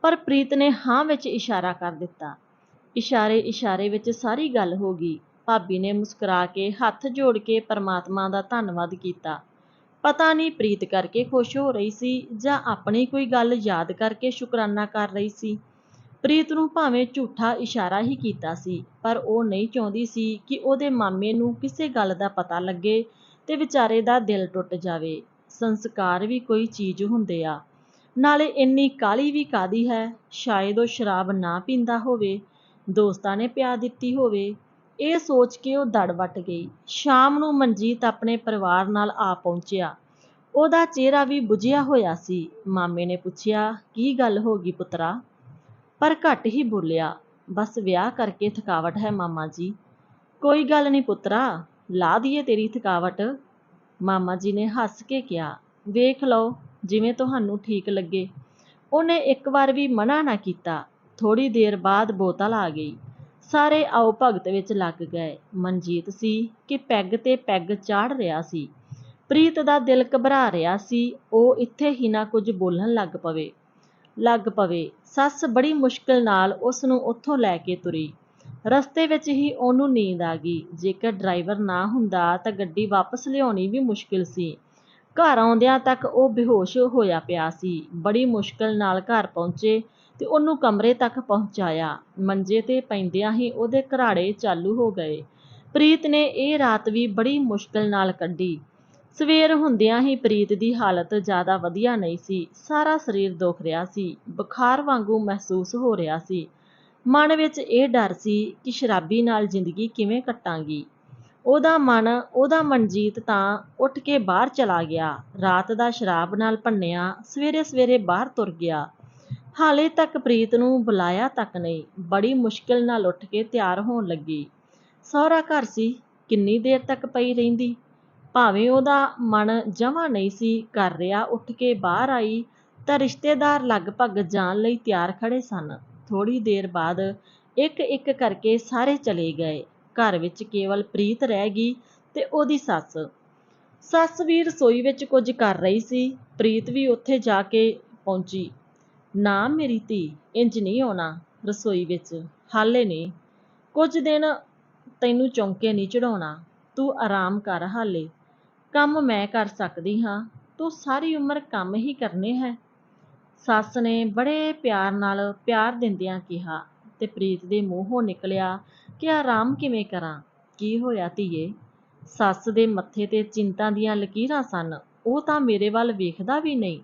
ਪਰ ਪ੍ਰੀਤ ਨੇ ਹਾਂ ਵਿੱਚ ਇਸ਼ਾਰਾ ਕਰ ਦਿੱਤਾ। ਇਸ਼ਾਰੇ ਇਸ਼ਾਰੇ ਵਿੱਚ ਸਾਰੀ ਗੱਲ ਹੋ ਗਈ। ਭਾਬੀ ਨੇ ਮੁਸਕਰਾ ਕੇ ਹੱਥ ਜੋੜ ਕੇ ਪਰਮਾਤਮਾ ਦਾ ਧੰਨਵਾਦ ਕੀਤਾ। ਪਤਾ ਨਹੀਂ ਪ੍ਰੀਤ ਕਰਕੇ ਖੁਸ਼ ਹੋ ਰਹੀ ਸੀ ਜਾਂ ਆਪਣੀ ਕੋਈ ਗੱਲ ਯਾਦ ਕਰਕੇ ਸ਼ੁਕਰਾਨਾ ਕਰ ਰਹੀ ਸੀ। ਪ੍ਰੀਤ ਨੂੰ ਭਾਵੇਂ ਝੂਠਾ ਇਸ਼ਾਰਾ ਹੀ ਕੀਤਾ ਸੀ, ਪਰ ਉਹ ਨਹੀਂ ਚਾਹੁੰਦੀ ਸੀ ਕਿ ਉਹਦੇ ਮਾਮੇ ਨੂੰ ਕਿਸੇ ਗੱਲ ਦਾ ਪਤਾ ਲੱਗੇ ਤੇ ਵਿਚਾਰੇ ਦਾ ਦਿਲ ਟੁੱਟ ਜਾਵੇ। ਸੰਸਕਾਰ ਵੀ ਕੋਈ ਚੀਜ਼ ਹੁੰਦੇ ਆ। ਨਾਲੇ ਇੰਨੀ ਕਾਲੀ ਵੀ ਕਾਦੀ ਹੈ? ਸ਼ਾਇਦ ਉਹ ਸ਼ਰਾਬ ਨਾ ਪੀਂਦਾ ਹੋਵੇ, ਦੋਸਤਾਂ ਨੇ ਪਿਆ ਦਿੱਤੀ ਹੋਵੇ। ਇਹ ਸੋਚ ਕੇ ਉਹ ਦੜ ਵੱਟ ਗਈ। ਸ਼ਾਮ ਨੂੰ ਮਨਜੀਤ ਆਪਣੇ ਪਰਿਵਾਰ ਨਾਲ ਆ ਪਹੁੰਚਿਆ। ਉਹਦਾ ਚਿਹਰਾ ਵੀ ਬੁਝਿਆ ਹੋਇਆ ਸੀ। ਮਾਮੇ ਨੇ ਪੁੱਛਿਆ, ਕੀ ਗੱਲ ਹੋ ਗਈ ਪੁੱਤਰਾ? ਪਰ ਘੱਟ ਹੀ ਬੋਲਿਆ, ਬਸ ਵਿਆਹ ਕਰਕੇ ਥਕਾਵਟ ਹੈ ਮਾਮਾ ਜੀ। ਕੋਈ ਗੱਲ ਨਹੀਂ ਪੁੱਤਰਾ, ਲਾ ਦਈਏ ਤੇਰੀ ਥਕਾਵਟ। ਮਾਮਾ ਜੀ ਨੇ ਹੱਸ ਕੇ ਕਿਹਾ, ਵੇਖ ਲਓ। ਜਿਵੇਂ ਤੁਹਾਨੂੰ ਠੀਕ ਲੱਗੇ। ਉਹਨੇ ਇੱਕ ਵਾਰ ਵੀ ਮਨਾ ਨਾ ਕੀਤਾ। ਥੋੜੀ ਦੇਰ ਬਾਅਦ ਬੋਤਲ ਆ ਗਈ। ਸਾਰੇ ਆਓ ਭਗਤ ਵਿੱਚ ਲੱਗ ਗਏ। ਮਨਜੀਤ ਸੀ ਕਿ ਪੈਗ ਤੇ ਪੈਗ ਚਾੜ ਰਿਹਾ ਸੀ। ਪ੍ਰੀਤ ਦਾ ਦਿਲ ਘਬਰਾ ਰਿਹਾ ਸੀ। ਉਹ ਇੱਥੇ ਹੀ ਨਾ ਕੁਝ ਬੋਲਣ ਲੱਗ ਪਵੇ। ਲੱਗ ਪਵੇ। ਸੱਸ ਬੜੀ ਮੁਸ਼ਕਲ ਨਾਲ ਉਸ ਨੂੰ ਉੱਥੋਂ ਲੈ ਕੇ ਤੁਰੀ। ਰਸਤੇ ਵਿੱਚ ਹੀ ਉਹਨੂੰ ਨੀਂਦ ਆ ਗਈ। ਜੇਕਰ ਡਰਾਈਵਰ ਨਾ ਹੁੰਦਾ ਤਾਂ ਗੱਡੀ ਵਾਪਸ ਲਿਆਉਣੀ ਵੀ ਮੁਸ਼ਕਿਲ ਸੀ। ਘਰ ਆਉਂਦਿਆਂ ਤੱਕ ਉਹ ਬੇਹੋਸ਼ ਹੋਇਆ ਪਿਆ ਸੀ। ਬੜੀ ਮੁਸ਼ਕਲ ਨਾਲ ਘਰ ਪਹੁੰਚੇ ਤੇ ਉਹਨੂੰ ਕਮਰੇ ਤੱਕ ਪਹੁੰਚਾਇਆ। ਮੰਜੇ ਤੇ ਪੈਂਦਿਆਂ ਹੀ ਉਹਦੇ ਘਰਾੜੇ ਚਾਲੂ ਹੋ ਗਏ। ਪ੍ਰੀਤ ਨੇ ਇਹ ਰਾਤ ਵੀ ਬੜੀ ਮੁਸ਼ਕਲ ਨਾਲ ਕੱਢੀ। ਸਵੇਰ ਹੁੰਦਿਆਂ ਹੀ ਪ੍ਰੀਤ ਦੀ ਹਾਲਤ ਜ਼ਿਆਦਾ ਵਧੀਆ ਨਹੀਂ ਸੀ। ਸਾਰਾ ਸਰੀਰ ਦੁਖ ਰਿਹਾ ਸੀ। ਬੁਖਾਰ ਵਾਂਗੂ ਮਹਿਸੂਸ ਹੋ ਰਿਹਾ ਸੀ। ਮਨ ਵਿੱਚ ਇਹ ਡਰ ਸੀ ਕਿ ਸ਼ਰਾਬੀ ਨਾਲ ਜ਼ਿੰਦਗੀ ਕਿਵੇਂ ਕੱਟਾਂਗੀ। ਉਹਦਾ ਮਨ, ਉਹਦਾ ਮਨਜੀਤ ਤਾਂ ਉੱਠ ਕੇ ਬਾਹਰ ਚਲਾ ਗਿਆ। ਰਾਤ ਦਾ ਸ਼ਰਾਬ ਨਾਲ ਭੰਨਿਆ, ਸਵੇਰੇ ਸਵੇਰੇ ਬਾਹਰ ਤੁਰ ਗਿਆ। ਹਾਲੇ ਤੱਕ ਪ੍ਰੀਤ ਨੂੰ ਬੁਲਾਇਆ ਤੱਕ ਨਹੀਂ, ਬੜੀ ਮੁਸ਼ਕਿਲ ਨਾਲ ਉੱਠ ਕੇ ਤਿਆਰ ਹੋਣ ਲੱਗੀ। ਸਹੁਰਾ ਘਰ ਸੀ, ਕਿੰਨੀ ਦੇਰ ਤੱਕ ਪਈ ਰਹਿੰਦੀ? ਭਾਵੇਂ ਉਹਦਾ ਮਨ ਜਮਾ ਨਹੀਂ ਸੀ ਕਰ ਰਿਹਾ ਉੱਠ ਕੇ ਬਾਹਰ ਆਈ, ਤਾਂ ਰਿਸ਼ਤੇਦਾਰ ਲਗਭਗ ਜਾਣ ਲਈ ਤਿਆਰ ਖੜੇ ਸਨ। ਥੋੜੀ ਦੇਰ ਬਾਅਦ ਇੱਕ ਇੱਕ ਕਰਕੇ ਸਾਰੇ ਚਲੇ ਗਏ। ਘਰ ਵਿੱਚ ਕੇਵਲ ਪ੍ਰੀਤ ਰਹਿ ਗਈ ਤੇ ਉਹਦੀ ਸੱਸ। ਸੱਸ ਵੀ ਰਸੋਈ ਵਿੱਚ ਕੁਝ ਕਰ ਰਹੀ ਸੀ। ਪ੍ਰੀਤ ਵੀ ਉੱਥੇ ਜਾ ਕੇ ਪਹੁੰਚੀ। ਨਾ ਮੇਰੀ ਧੀ, ਇੰਜ ਨਹੀਂ ਆਉਣਾ ਰਸੋਈ ਵਿੱਚ। ਹਾਲੇ ਨਹੀਂ। ਕੁਝ ਦਿਨ ਤੈਨੂੰ ਚੌਂਕੇ ਨਹੀਂ ਚੜਾਉਣਾ ਤੂੰ ਆਰਾਮ ਕਰ ਹਾਲੇ। ਕੰਮ ਮੈਂ ਕਰ ਸਕਦੀ ਹਾਂ। ਤੂੰ ਸਾਰੀ ਉਮਰ ਕੰਮ ਹੀ ਕਰਨੇ ਹੈ। ਸੱਸ ਨੇ ਬੜੇ ਪਿਆਰ ਨਾਲ ਪਿਆਰ ਦਿੰਦਿਆਂ ਕਿਹਾ ਤੇ ਪ੍ਰੀਤ ਦੇ ਮੂੰਹੋਂ ਨਿਕਲਿਆ ਕਿ ਆਰਾਮ ਕਿਵੇਂ ਕਰਾਂ? ਕੀ ਹੋਇਆ ਧੀਏ? ਸੱਸ ਦੇ ਮੱਥੇ ਤੇ ਚਿੰਤਾ ਦੀਆਂ ਲਕੀਰਾਂ ਸਨ। ਉਹ ਤਾਂ ਮੇਰੇ ਵੱਲ ਵੇਖਦਾ ਵੀ ਨਹੀਂ।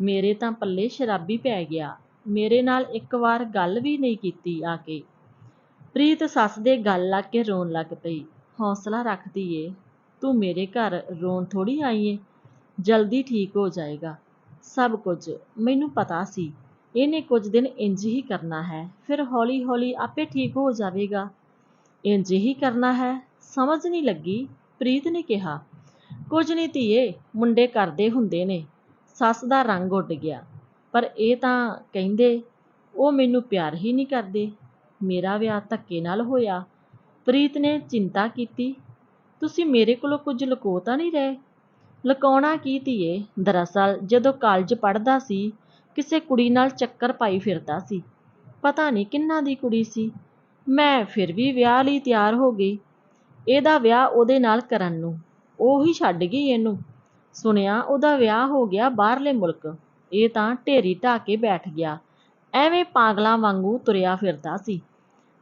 ਮੇਰੇ ਤਾਂ ਪੱਲੇ ਸ਼ਰਾਬੀ ਪੈ ਗਿਆ। ਮੇਰੇ ਨਾਲ ਇੱਕ ਵਾਰ ਗੱਲ ਵੀ ਨਹੀਂ ਕੀਤੀ ਆ ਕੇ। ਪ੍ਰੀਤ ਸੱਸ ਦੇ ਗੱਲ ਲੱਗ ਕੇ ਰੋਣ ਲੱਗ ਪਈ। ਹੌਸਲਾ ਰੱਖਦੀ ਏ ਤੂੰ ਮੇਰੇ ਘਰ ਰੋਣ ਥੋੜੀ ਆਈ ਏ। ਜਲਦੀ ਠੀਕ ਹੋ ਜਾਏਗਾ। ਸਭ ਕੁਝ ਮੈਨੂੰ ਪਤਾ ਸੀ। ਇਹਨੇ ਕੁਝ ਦਿਨ ਇੰਜ ਹੀ ਕਰਨਾ ਹੈ। ਫਿਰ ਹੌਲੀ ਹੌਲੀ ਆਪੇ ਠੀਕ ਹੋ ਜਾਵੇਗਾ। ਇੰਜ ਹੀ ਕਰਨਾ ਹੈ। ਸਮਝ ਨਹੀਂ ਲੱਗੀ, ਪ੍ਰੀਤ ਨੇ ਕਿਹਾ, ਕੁਝ ਨਹੀਂ ਧੀਏ, ਮੁੰਡੇ ਕਰਦੇ ਹੁੰਦੇ ਨੇ। ਸੱਸ ਦਾ ਰੰਗ ਉੱਡ ਗਿਆ। ਪਰ ਇਹ ਤਾਂ ਕਹਿੰਦੇ, ਉਹ ਮੈਨੂੰ ਪਿਆਰ ਹੀ ਨਹੀਂ ਕਰਦੇ। ਮੇਰਾ ਵਿਆਹ ਧੱਕੇ ਨਾਲ ਹੋਇਆ। ਪ੍ਰੀਤ ਨੇ ਚਿੰਤਾ ਕੀਤੀ, ਤੁਸੀਂ ਮੇਰੇ ਕੋਲੋਂ ਕੁਝ ਲੁਕੋ ਤਾਂ ਨਹੀਂ ਰਹੇ? ਲੁਕਾਉਣਾ ਕੀ ਧੀਏ? ਦਰਅਸਲ ਜਦੋਂ ਕਾਲਜ ਪੜ੍ਹਦਾ ਸੀ, ਕਿਸੇ ਕੁੜੀ ਨਾਲ ਚੱਕਰ ਪਾਈ ਫਿਰਦਾ ਸੀ। ਪਤਾ ਨਹੀਂ ਕਿੰਨਾ ਦੀ ਕੁੜੀ ਸੀ। ਮੈਂ ਫਿਰ ਵੀ ਵਿਆਹ ਲਈ ਤਿਆਰ ਹੋ ਗਈ। ਇਹਦਾ ਵਿਆਹ ਉਹਦੇ ਨਾਲ ਕਰਨ ਨੂੰ। ਉਹ ਹੀ ਛੱਡ ਗਈ ਇਹਨੂੰ। ਸੁਣਿਆ ਉਹਦਾ ਵਿਆਹ ਹੋ ਗਿਆ ਬਾਹਰਲੇ ਮੁਲਕ। ਇਹ ਤਾਂ ਢੇਰੀ ਢਾ ਕੇ ਬੈਠ ਗਿਆ। ਐਵੇਂ ਪਾਗਲਾਂ ਵਾਂਗੂ ਤੁਰਿਆ ਫਿਰਦਾ ਸੀ।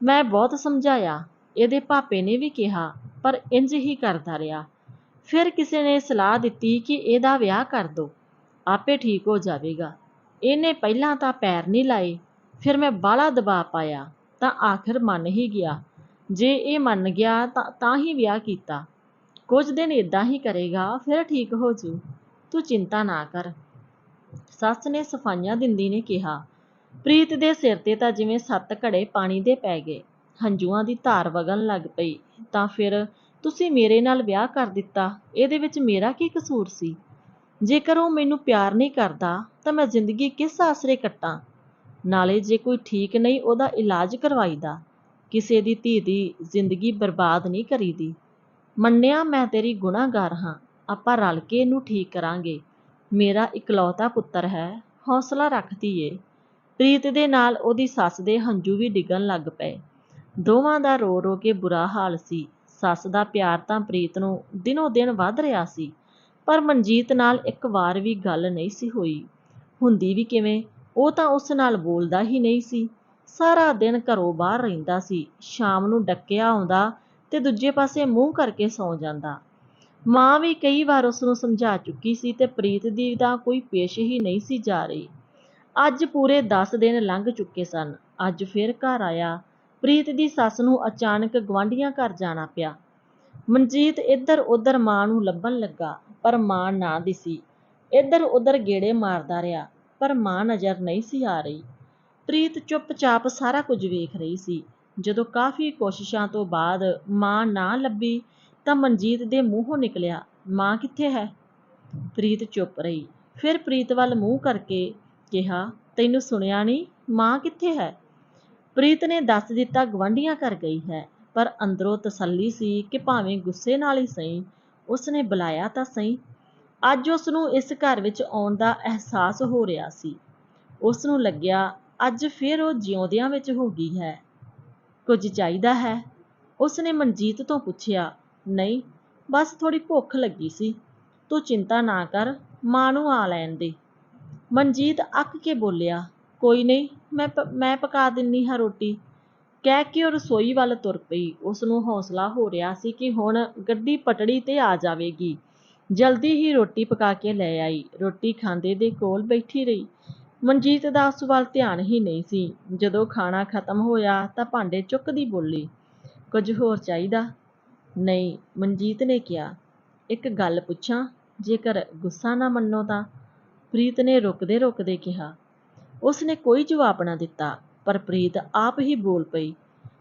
ਮੈਂ ਬਹੁਤ ਸਮਝਾਇਆ। ਇਹਦੇ ਪਾਪੇ ਨੇ ਵੀ ਕਿਹਾ, ਪਰ ਇੰਜ ਹੀ ਕਰਦਾ ਰਿਹਾ। ਫਿਰ ਕਿਸੇ ਨੇ ਸਲਾਹ ਦਿੱਤੀ ਕਿ ਇਹਦਾ ਵਿਆਹ ਕਰ ਦੋ। ਆਪੇ ਠੀਕ ਹੋ ਜਾਵੇਗਾ। ਇਹਨੇ ਪਹਿਲਾਂ ਤਾਂ ਪੈਰ ਨਹੀਂ ਲਾਏ। ਫਿਰ ਮੈਂ ਬਾਹਲਾ ਦਬਾਅ ਪਾਇਆ। ਤਾਂ ਆਖਿਰ ਮੰਨ ਹੀ ਗਿਆ। ਜੇ ਇਹ ਮੰਨ ਗਿਆ ਤਾਂ ਤਾਂ ਹੀ ਵਿਆਹ ਕੀਤਾ। ਕੁਝ ਦਿਨ ਇਦਾਂ ਹੀ ਕਰੇਗਾ, ਫਿਰ ਠੀਕ ਹੋ ਜੂ। ਤੂੰ ਚਿੰਤਾ ਨਾ ਕਰ। ਸੱਸ ਨੇ ਸਫਾਈਆਂ ਦਿੰਦੀ ਨੇ ਕਿਹਾ। ਪ੍ਰੀਤ ਦੇ ਸਿਰ ਤੇ ਤਾਂ ਜਿਵੇਂ ਸੱਤ ਘੜੇ ਪਾਣੀ ਦੇ ਪੈ ਗਏ। ਹੰਝੂਆਂ ਦੀ ਧਾਰ ਵਗਣ ਲੱਗ ਪਈ। ਤਾਂ ਫਿਰ ਤੁਸੀਂ ਮੇਰੇ ਨਾਲ ਵਿਆਹ ਕਰ ਦਿੱਤਾ। ਇਹਦੇ ਵਿੱਚ ਮੇਰਾ ਕੀ ਕਸੂਰ ਸੀ? ਜੇਕਰ ਉਹ ਮੈਨੂੰ ਪਿਆਰ ਨਹੀਂ ਕਰਦਾ, ਤਾਂ ਮੈਂ ਜ਼ਿੰਦਗੀ ਕਿਸ ਆਸਰੇ ਕੱਟਾਂ? ਨਾਲੇ ਜੇ ਕੋਈ ਠੀਕ ਨਹੀਂ ਉਹਦਾ ਇਲਾਜ ਕਰਵਾਈਦਾ, ਕਿਸੇ ਦੀ ਧੀ ਦੀ ਜ਼ਿੰਦਗੀ ਬਰਬਾਦ ਨਹੀਂ ਕਰੀਦੀ। ਮੰਨਿਆ ਮੈਂ ਤੇਰੀ ਗੁਨਾਹਗਾਰ ਹਾਂ, ਆਪਾਂ ਰਲ ਕੇ ਇਹਨੂੰ ਠੀਕ ਕਰਾਂਗੇ। ਮੇਰਾ ਇਕਲੌਤਾ ਪੁੱਤਰ ਹੈ, ਹੌਸਲਾ ਰੱਖਦੀ ਏ ਪ੍ਰੀਤ ਦੇ ਨਾਲ ਉਹਦੀ ਸੱਸ ਦੇ ਹੰਝੂ ਵੀ ਡਿੱਗਣ ਲੱਗ ਪਏ। ਦੋਵਾਂ ਦਾ ਰੋ ਰੋ ਕੇ ਬੁਰਾ ਹਾਲ ਸੀ। ਸੱਸ ਦਾ ਪਿਆਰ ਤਾਂ ਪ੍ਰੀਤ ਨੂੰ ਦਿਨੋ ਦਿਨ ਵੱਧ ਰਿਹਾ ਸੀ, ਪਰ ਮਨਜੀਤ ਨਾਲ ਇੱਕ ਵਾਰ ਵੀ ਗੱਲ ਨਹੀਂ ਸੀ ਹੋਈ। ਹੁੰਦੀ ਵੀ ਕਿਵੇਂ ਉਹ ਤਾਂ ਉਸ ਨਾਲ ਬੋਲਦਾ ਹੀ ਨਹੀਂ ਸੀ। ਸਾਰਾ ਦਿਨ ਘਰੋਂ ਬਾਹਰ ਰਹਿੰਦਾ ਸੀ। ਸ਼ਾਮ ਨੂੰ ਡੱਕਿਆ ਆਉਂਦਾ ਤੇ ਦੂਜੇ ਪਾਸੇ ਮੂੰਹ ਕਰਕੇ ਸੌਂ ਜਾਂਦਾ। ਮਾਂ ਵੀ ਕਈ ਵਾਰ ਉਸ ਨੂੰ ਸਮਝਾ ਚੁੱਕੀ ਸੀ ਤੇ ਪ੍ਰੀਤ ਦੀ ਤਾਂ ਕੋਈ ਪੇਸ਼ ਹੀ ਨਹੀਂ ਸੀ ਜਾ ਰਹੀ। ਅੱਜ ਪੂਰੇ 10 ਦਿਨ ਲੰਘ ਚੁੱਕੇ ਸਨ। ਅੱਜ ਫਿਰ ਘਰ ਆਇਆ। ਪ੍ਰੀਤ ਦੀ ਸੱਸ ਨੂੰ ਅਚਾਨਕ ਗਵਾਂਢੀਆਂ ਘਰ ਜਾਣਾ ਪਿਆ। ਮਨਜੀਤ ਇੱਧਰ ਉੱਧਰ ਮਾਂ ਨੂੰ ਲੱਭਣ ਲੱਗਾ, ਪਰ ਮਾਂ ਨਾ ਦਿਸੀ। ਇੱਧਰ ਉੱਧਰ ਗੇੜੇ ਮਾਰਦਾ ਰਿਹਾ। ਪਰ ਮਾਂ ਨਜ਼ਰ ਨਹੀਂ ਸੀ ਆ ਰਹੀ। ਪ੍ਰੀਤ ਚੁੱਪਚਾਪ ਸਾਰਾ ਕੁਝ ਵੇਖ ਰਹੀ ਸੀ। ਜਦੋਂ ਕਾਫੀ ਕੋਸ਼ਿਸ਼ਾਂ ਤੋਂ ਬਾਅਦ ਮਾਂ ਨਾ ਲੱਭੀ ਤਾਂ ਮਨਜੀਤ ਦੇ ਮੂੰਹੋਂ ਨਿਕਲਿਆ, ਮਾਂ ਕਿੱਥੇ ਹੈ? ਪ੍ਰੀਤ ਚੁੱਪ ਰਹੀ। ਫਿਰ ਪ੍ਰੀਤ ਵੱਲ ਮੂੰਹ ਕਰਕੇ ਕਿਹਾ, ਤੈਨੂੰ ਸੁਣਿਆ ਨਹੀਂ? ਮਾਂ ਕਿੱਥੇ ਹੈ? ਪ੍ਰੀਤ ਨੇ ਦੱਸ ਦਿੱਤਾ ਗਵਾਂਢੀਆਂ ਘਰ ਗਈ ਹੈ, ਪਰ ਅੰਦਰੋਂ ਤਸੱਲੀ ਸੀ ਕਿ ਭਾਵੇਂ ਗੁੱਸੇ ਨਾਲ ਹੀ ਸਹੀ, ਉਸਨੇ ਬੁਲਾਇਆ ਤਾਂ ਸਹੀ ਅੱਜ ਉਸ ਨੂੰ ਇਸ ਘਰ ਵਿੱਚ ਆਉਣ ਦਾ ਅਹਿਸਾਸ ਹੋ ਰਿਹਾ ਸੀ। ਉਸ ਨੂੰ ਲੱਗਿਆ, ਅੱਜ ਫਿਰ ਉਹ ਜਿਉਂਦਿਆਂ ਵਿੱਚ ਹੋ ਗਈ ਹੈ। ਕੁਝ ਚਾਹੀਦਾ ਹੈ? ਉਸਨੇ ਮਨਜੀਤ ਤੋਂ ਪੁੱਛਿਆ, ਨਹੀਂ, ਬਸ ਥੋੜੀ ਭੁੱਖ ਲੱਗੀ ਸੀ। ਤੂੰ ਚਿੰਤਾ ਨਾ ਕਰ, ਮਾਂ ਨੂੰ ਆ ਲੈਣ ਦੇ। ਮਨਜੀਤ ਅੱਕ ਕੇ ਬੋਲਿਆ, ਕੋਈ ਨਹੀਂ, ਮੈਂ ਪ- ਮੈਂ ਪਕਾ ਦਿੰਨੀ ਹਾਂ ਰੋਟੀ। ਕਹਿ ਕੇ ਉਹ ਰਸੋਈ ਵੱਲ ਤੁਰ ਪਈ। ਉਸ ਨੂੰ ਹੌਸਲਾ ਹੋ ਰਿਹਾ ਸੀ ਕਿ ਹੁਣ ਗੱਡੀ ਪਟੜੀ ਤੇ ਆ ਜਾਵੇਗੀ। ਜਲਦੀ ਹੀ ਰੋਟੀ ਪਕਾ ਕੇ ਲੈ ਆਈ। ਰੋਟੀ ਖਾਂਦੇ ਦੇ ਕੋਲ ਬੈਠੀ ਰਹੀ। ਮਨਜੀਤ ਦਾ ਉਸ ਵੱਲ ਧਿਆਨ ਹੀ ਨਹੀਂ ਸੀ। ਜਦੋਂ ਖਾਣਾ ਖਤਮ ਹੋਇਆ ਤਾਂ ਭਾਂਡੇ ਚੁੱਕਦੀ ਬੋਲੀ, ਕੁਝ ਹੋਰ ਚਾਹੀਦਾ? ਨਹੀਂ, ਮਨਜੀਤ ਨੇ ਕਿਹਾ। ਇੱਕ ਗੱਲ ਪੁੱਛਾਂ, ਜੇਕਰ ਗੁੱਸਾ ਨਾ ਮੰਨੋ ਤਾਂ? ਪ੍ਰੀਤ ਨੇ ਰੁਕਦੇ ਰੁਕਦੇ ਕਿਹਾ। ਉਸ ਨੇ ਕੋਈ ਜਵਾਬ ਨਾ ਦਿੱਤਾ, ਪਰ ਪ੍ਰੀਤ ਆਪ ਹੀ ਬੋਲ ਪਈ,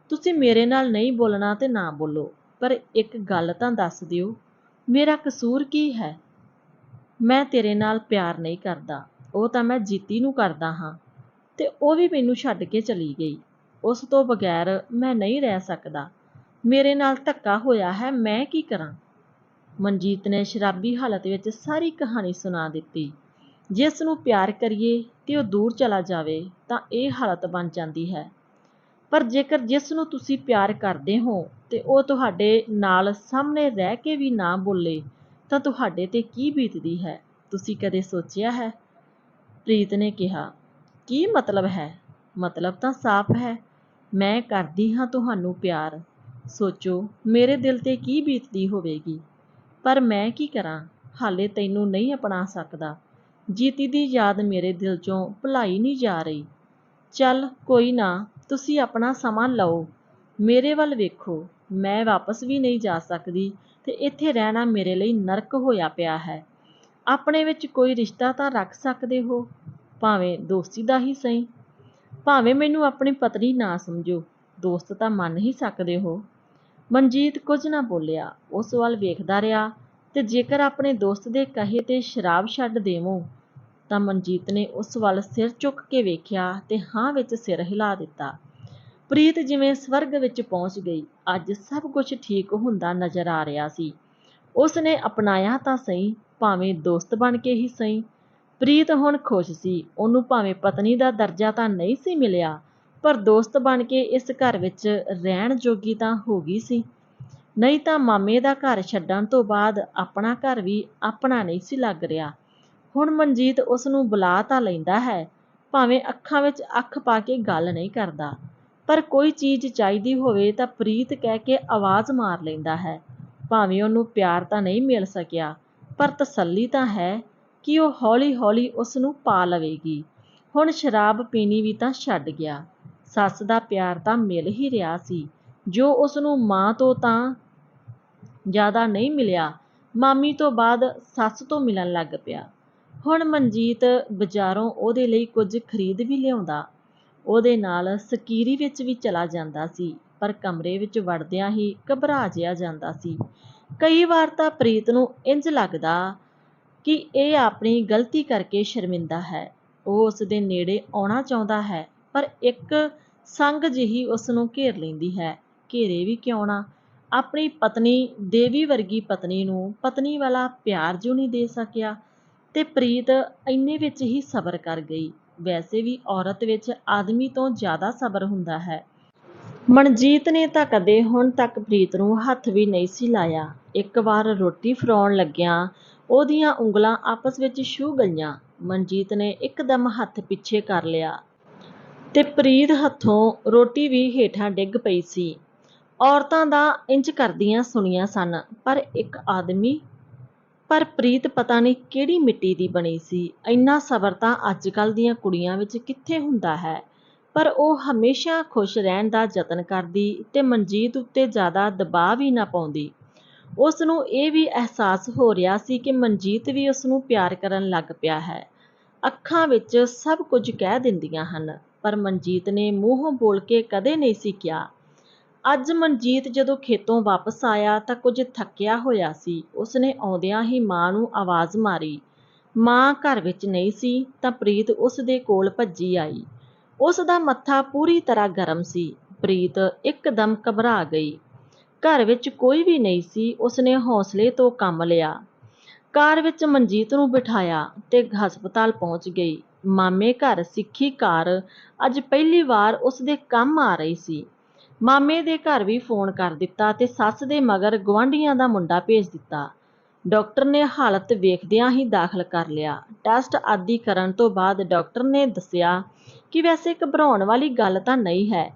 ਤੁਸੀਂ ਮੇਰੇ ਨਾਲ ਨਹੀਂ ਬੋਲਣਾ ਤੇ ਨਾ ਬੋਲੋ, ਪਰ ਇੱਕ ਗੱਲ ਤਾਂ ਦੱਸ ਦਿਓ ਮੇਰਾ ਕਸੂਰ ਕੀ ਹੈ? ਮੈਂ ਤੇਰੇ ਨਾਲ ਪਿਆਰ ਨਹੀਂ ਕਰਦਾ। ਉਹ ਤਾਂ ਮੈਂ ਜੀਤੀ ਨੂੰ ਕਰਦਾ ਹਾਂ। ਤੇ ਉਹ ਵੀ ਮੈਨੂੰ ਛੱਡ ਕੇ ਚਲੀ ਗਈ। ਉਸ ਤੋਂ ਬਗੈਰ ਮੈਂ ਨਹੀਂ ਰਹਿ ਸਕਦਾ। ਮੇਰੇ ਨਾਲ ਧੱਕਾ ਹੋਇਆ ਹੈ, ਮੈਂ ਕੀ ਕਰਾਂ? ਮਨਜੀਤ ਨੇ ਸ਼ਰਾਬੀ ਹਾਲਤ ਵਿੱਚ ਸਾਰੀ ਕਹਾਣੀ ਸੁਣਾ ਦਿੱਤੀ। ਜਿਸ ਨੂੰ ਪਿਆਰ ਕਰੀਏ ਤੇ ਉਹ ਦੂਰ ਚਲਾ ਜਾਵੇ, ਤਾਂ ਇਹ ਹਾਲਤ ਬਣ ਜਾਂਦੀ ਹੈ। ਪਰ ਜੇਕਰ ਜਿਸ ਨੂੰ ਤੁਸੀਂ ਪਿਆਰ ਕਰਦੇ ਹੋ ਤੇ ਉਹ ਤੁਹਾਡੇ ਨਾਲ ਸਾਹਮਣੇ ਰਹਿ ਕੇ ਵੀ ਨਾ ਬੋਲੇ, ਤਾਂ ਤੁਹਾਡੇ ਤੇ ਕੀ ਬੀਤਦੀ ਹੈ? ਤੁਸੀਂ ਕਦੇ ਸੋਚਿਆ ਹੈ? ਪ੍ਰੀਤ ਨੇ ਕਿਹਾ, ਕੀ ਮਤਲਬ ਹੈ? ਮਤਲਬ ਤਾਂ ਸਾਫ਼ ਹੈ। ਮੈਂ ਕਰਦੀ ਹਾਂ ਤੁਹਾਨੂੰ ਪਿਆਰ। ਸੋਚੋ, ਮੇਰੇ ਦਿਲ ਤੇ ਕੀ ਬੀਤਦੀ ਹੋਵੇਗੀ? ਪਰ ਮੈਂ ਕੀ ਕਰਾਂ? ਹਾਲੇ ਤੈਨੂੰ ਨਹੀਂ ਅਪਣਾ ਸਕਦਾ। ਜੀਤੀ ਦੀ ਯਾਦ ਮੇਰੇ ਦਿਲ ਚੋਂ ਭੁਲਾਈ ਨਹੀਂ ਜਾ ਰਹੀ। ਚੱਲ ਕੋਈ ਨਾ, ਤੁਸੀਂ ਆਪਣਾ ਸਮਾਂ ਲਓ। ਮੇਰੇ ਵੱਲ ਵੇਖੋ। ਮੈਂ ਵਾਪਸ ਵੀ ਨਹੀਂ ਜਾ ਸਕਦੀ ਤੇ ਇੱਥੇ ਰਹਿਣਾ ਮੇਰੇ ਲਈ ਨਰਕ ਹੋਇਆ ਪਿਆ ਹੈ। ਆਪਣੇ ਵਿੱਚ ਕੋਈ ਰਿਸ਼ਤਾ ਤਾਂ ਰੱਖ ਸਕਦੇ ਹੋ? ਭਾਵੇਂ ਦੋਸਤੀ ਦਾ ਹੀ ਸਹੀ। ਭਾਵੇਂ ਮੈਨੂੰ ਆਪਣੀ ਪਤਨੀ ਨਾ ਸਮਝੋ, ਦੋਸਤ ਤਾਂ ਮੰਨ ਹੀ ਸਕਦੇ ਹੋ। ਮਨਜੀਤ ਕੁਝ ਨਾ ਬੋਲਿਆ, ਉਸ ਵੱਲ ਵੇਖਦਾ ਰਿਹਾ ਤੇ ਜੇਕਰ ਆਪਣੇ ਦੋਸਤ ਦੇ ਕਹੇ ਤੇ ਸ਼ਰਾਬ ਛੱਡ ਦੇਵੋ, ਤਾਂ ਮਨਜੀਤ ਨੇ ਉਸ ਵੱਲ ਸਿਰ ਚੁੱਕ ਕੇ ਵੇਖਿਆ ਤੇ ਹਾਂ ਵਿੱਚ ਸਿਰ ਹਿਲਾ ਦਿੱਤਾ। ਪ੍ਰੀਤ ਜਿਵੇਂ ਸਵਰਗ ਵਿੱਚ ਪਹੁੰਚ ਗਈ, ਅੱਜ ਸਭ ਕੁਝ ਠੀਕ ਹੁੰਦਾ ਨਜ਼ਰ ਆ ਰਿਹਾ ਸੀ। ਉਸ ਨੇ ਅਪਣਾਇਆ ਤਾਂ ਸਹੀ, ਭਾਵੇਂ ਦੋਸਤ ਬਣ ਕੇ ਹੀ ਸਹੀ। ਪ੍ਰੀਤ ਹੁਣ ਖੁਸ਼ ਸੀ, ਉਹਨੂੰ ਭਾਵੇਂ ਪਤਨੀ ਦਾ ਦਰਜਾ ਤਾਂ ਨਹੀਂ ਸੀ ਮਿਲਿਆ, ਪਰ ਦੋਸਤ ਬਣ ਕੇ ਇਸ ਘਰ ਵਿੱਚ ਰਹਿਣ ਜੋਗੀ ਤਾਂ ਹੋ ਗਈ ਸੀ। ਨਹੀਂ ਤਾਂ ਮਾਮੇ ਦਾ ਘਰ ਛੱਡਣ ਤੋਂ ਬਾਅਦ ਆਪਣਾ ਘਰ ਵੀ ਆਪਣਾ ਨਹੀਂ ਸੀ ਲੱਗ ਰਿਹਾ। ਹੁਣ ਮਨਜੀਤ ਉਸ ਨੂੰ ਬੁਲਾ ਤਾਂ ਲੈਂਦਾ ਹੈ, ਭਾਵੇਂ ਅੱਖਾਂ ਵਿੱਚ ਅੱਖ ਪਾ ਕੇ ਗੱਲ ਨਹੀਂ ਕਰਦਾ। ਪਰ ਕੋਈ ਚੀਜ਼ ਚਾਹੀਦੀ ਹੋਵੇ ਤਾਂ ਪ੍ਰੀਤ ਕਹਿ ਕੇ ਆਵਾਜ਼ ਮਾਰ ਲੈਂਦਾ ਹੈ। ਭਾਵੇਂ ਉਹਨੂੰ ਪਿਆਰ ਤਾਂ ਨਹੀਂ ਮਿਲ ਸਕਿਆ, ਪਰ ਤਸੱਲੀ ਤਾਂ ਹੈ ਕਿ ਉਹ ਹੌਲੀ-ਹੌਲੀ ਉਸ ਨੂੰ ਪਾ ਲਵੇਗੀ। ਹੁਣ ਸ਼ਰਾਬ ਪੀਣੀ ਵੀ ਤਾਂ ਛੱਡ ਗਿਆ। ਸੱਸ ਦਾ ਪਿਆਰ ਤਾਂ ਮਿਲ ਹੀ ਰਿਹਾ ਸੀ। ਜੋ ਉਸ ਨੂੰ ਮਾਂ ਤੋਂ ਤਾਂ ਜ਼ਿਆਦਾ ਨਹੀਂ ਮਿਲਿਆ, ਮਾਮੀ ਤੋਂ ਬਾਅਦ ਸੱਸ ਤੋਂ ਮਿਲਣ ਲੱਗ ਪਿਆ। ਹੁਣ ਮਨਜੀਤ ਬਾਜ਼ਾਰੋਂ ਉਹਦੇ ਲਈ ਕੁਝ ਖਰੀਦ ਵੀ ਲਿਆਉਂਦਾ। ਉਹਦੇ ਨਾਲ ਸਕੀਰੀ ਵਿੱਚ ਵੀ ਚਲਾ ਜਾਂਦਾ ਸੀ, ਪਰ ਕਮਰੇ ਵਿੱਚ ਵੜਦਿਆਂ ਹੀ ਘਬਰਾ ਜਿਆ ਜਾਂਦਾ ਸੀ। ਕਈ ਵਾਰ ਤਾਂ ਪ੍ਰੀਤ ਨੂੰ ਇੰਜ ਲੱਗਦਾ ਕਿ ਇਹ ਆਪਣੀ ਗਲਤੀ ਕਰਕੇ ਸ਼ਰਮਿੰਦਾ ਹੈ। ਉਹ ਉਸ ਦੇ ਨੇੜੇ ਆਉਣਾ ਚਾਹੁੰਦਾ ਹੈ, ਪਰ ਇੱਕ ਸੰਗ ਜਿਹੀ ਉਸ ਨੂੰ ਘੇਰ ਲੈਂਦੀ ਹੈ। ਘੇਰੇ ਵੀ ਕਿਉਂ ਨਾ? ਆਪਣੀ ਪਤਨੀ, ਦੇਵੀ ਵਰਗੀ ਪਤਨੀ ਨੂੰ ਪਤਨੀ ਵਾਲਾ ਪਿਆਰ ਜਿਉਂ ਨਹੀਂ ਦੇ ਸਕਿਆ, ਤੇ ਪ੍ਰੀਤ ਇੰਨੇ ਵਿੱਚ ਹੀ ਸਬਰ ਕਰ ਗਈ। ਵੈਸੇ ਵੀ ਔਰਤ ਵਿੱਚ ਆਦਮੀ ਤੋਂ ਜ਼ਿਆਦਾ ਸਬਰ ਹੁੰਦਾ ਹੈ। ਮਨਜੀਤ ਨੇ ਤਾਂ ਕਦੇ ਹੁਣ ਤੱਕ ਪ੍ਰੀਤ ਨੂੰ ਹੱਥ ਵੀ ਨਹੀਂ ਸੀ ਲਾਇਆ। ਇੱਕ ਵਾਰ ਰੋਟੀ ਫਰਾਉਣ ਲੱਗਿਆਂ ਉਹਦੀਆਂ ਉਂਗਲਾਂ ਆਪਸ ਵਿੱਚ ਛੂ ਗਈਆਂ। ਮਨਜੀਤ ਨੇ ਇੱਕਦਮ ਹੱਥ ਪਿੱਛੇ ਕਰ ਲਿਆ ਤੇ ਪ੍ਰੀਤ ਹੱਥੋਂ ਰੋਟੀ ਵੀ ਹੇਠਾਂ ਡਿੱਗ ਪਈ ਸੀ। ਔਰਤਾਂ ਦਾ ਇੰਜ ਕਰਦੀਆਂ ਸੁਣੀਆਂ ਸਨ, ਪਰ ਇੱਕ ਆਦਮੀ ਪਰ ਪ੍ਰੀਤ ਪਤਾ ਨਹੀਂ ਕਿਹੜੀ ਮਿੱਟੀ ਦੀ ਬਣੀ ਸੀ। ਇੰਨਾ ਸਬਰ ਤਾਂ ਅੱਜ ਕੱਲ੍ਹ ਦੀਆਂ ਕੁੜੀਆਂ ਵਿੱਚ ਕਿੱਥੇ ਹੁੰਦਾ ਹੈ। ਪਰ ਉਹ ਹਮੇਸ਼ਾ ਖੁਸ਼ ਰਹਿਣ ਦਾ ਯਤਨ ਕਰਦੀ ਤੇ ਮਨਜੀਤ ਉੱਤੇ ਜ਼ਿਆਦਾ ਦਬਾਅ ਵੀ ਨਾ ਪਾਉਂਦੀ। ਉਸ ਨੂੰ ਇਹ ਵੀ ਅਹਿਸਾਸ ਹੋ ਰਿਹਾ ਸੀ ਕਿ ਮਨਜੀਤ ਵੀ ਉਸ ਨੂੰ ਪਿਆਰ ਕਰਨ ਲੱਗ ਪਿਆ ਹੈ। ਅੱਖਾਂ ਵਿੱਚ ਸਭ ਕੁਝ ਕਹਿ ਦਿੰਦੀਆਂ ਹਨ, ਪਰ ਮਨਜੀਤ ਨੇ ਮੂੰਹੋਂ ਬੋਲ ਕੇ ਕਦੇ ਨਹੀਂ ਸੀ ਕਿਹਾ। ਅੱਜ ਮਨਜੀਤ ਜਦੋਂ ਖੇਤੋਂ ਵਾਪਸ ਆਇਆ ਤਾਂ ਕੁਝ ਥੱਕਿਆ ਹੋਇਆ ਸੀ। ਉਸਨੇ ਆਉਂਦਿਆਂ ਹੀ ਮਾਂ ਨੂੰ ਆਵਾਜ਼ ਮਾਰੀ। ਮਾਂ ਘਰ ਵਿੱਚ ਨਹੀਂ ਸੀ ਤਾਂ ਪ੍ਰੀਤ ਉਸ ਦੇ ਕੋਲ ਭੱਜੀ ਆਈ। ਉਸ ਦਾ ਮੱਥਾ ਪੂਰੀ ਤਰ੍ਹਾਂ ਗਰਮ ਸੀ। ਪ੍ਰੀਤ ਇੱਕਦਮ ਘਬਰਾ ਗਈ। ਘਰ ਵਿੱਚ ਕੋਈ ਵੀ ਨਹੀਂ ਸੀ, ਉਸਨੇ ਹੌਸਲੇ ਤੋਂ ਕੰਮ ਲਿਆ। ਕਾਰ ਵਿੱਚ ਮਨਜੀਤ ਨੂੰ ਬਿਠਾਇਆ ਤੇ ਹਸਪਤਾਲ ਪਹੁੰਚ ਗਈ। ਮਾਮੇ ਘਰ ਸਿੱਖੀ ਕਾਰ ਅੱਜ ਪਹਿਲੀ ਵਾਰ ਉਸ ਦੇ ਕੰਮ ਆ ਰਹੀ ਸੀ। ਮਾਮੇ ਦੇ ਘਰ ਵੀ ਫੋਨ ਕਰ ਦਿੱਤਾ ਤੇ ਸੱਸ ਦੇ ਮਗਰ ਗੁਆਂਢੀਆਂ ਦਾ ਮੁੰਡਾ ਭੇਜ ਦਿੱਤਾ। ਡਾਕਟਰ ਨੇ ਹਾਲਤ ਵੇਖਦਿਆਂ ਹੀ ਦਾਖਲ ਕਰ ਲਿਆ। ਟੈਸਟ ਆਦਿ ਕਰਨ ਤੋਂ ਬਾਅਦ ਡਾਕਟਰ ਨੇ ਦੱਸਿਆ ਕਿ ਵੈਸੇ ਘਬਰਾਉਣ ਵਾਲੀ ਗੱਲ ਤਾਂ ਨਹੀਂ ਹੈ,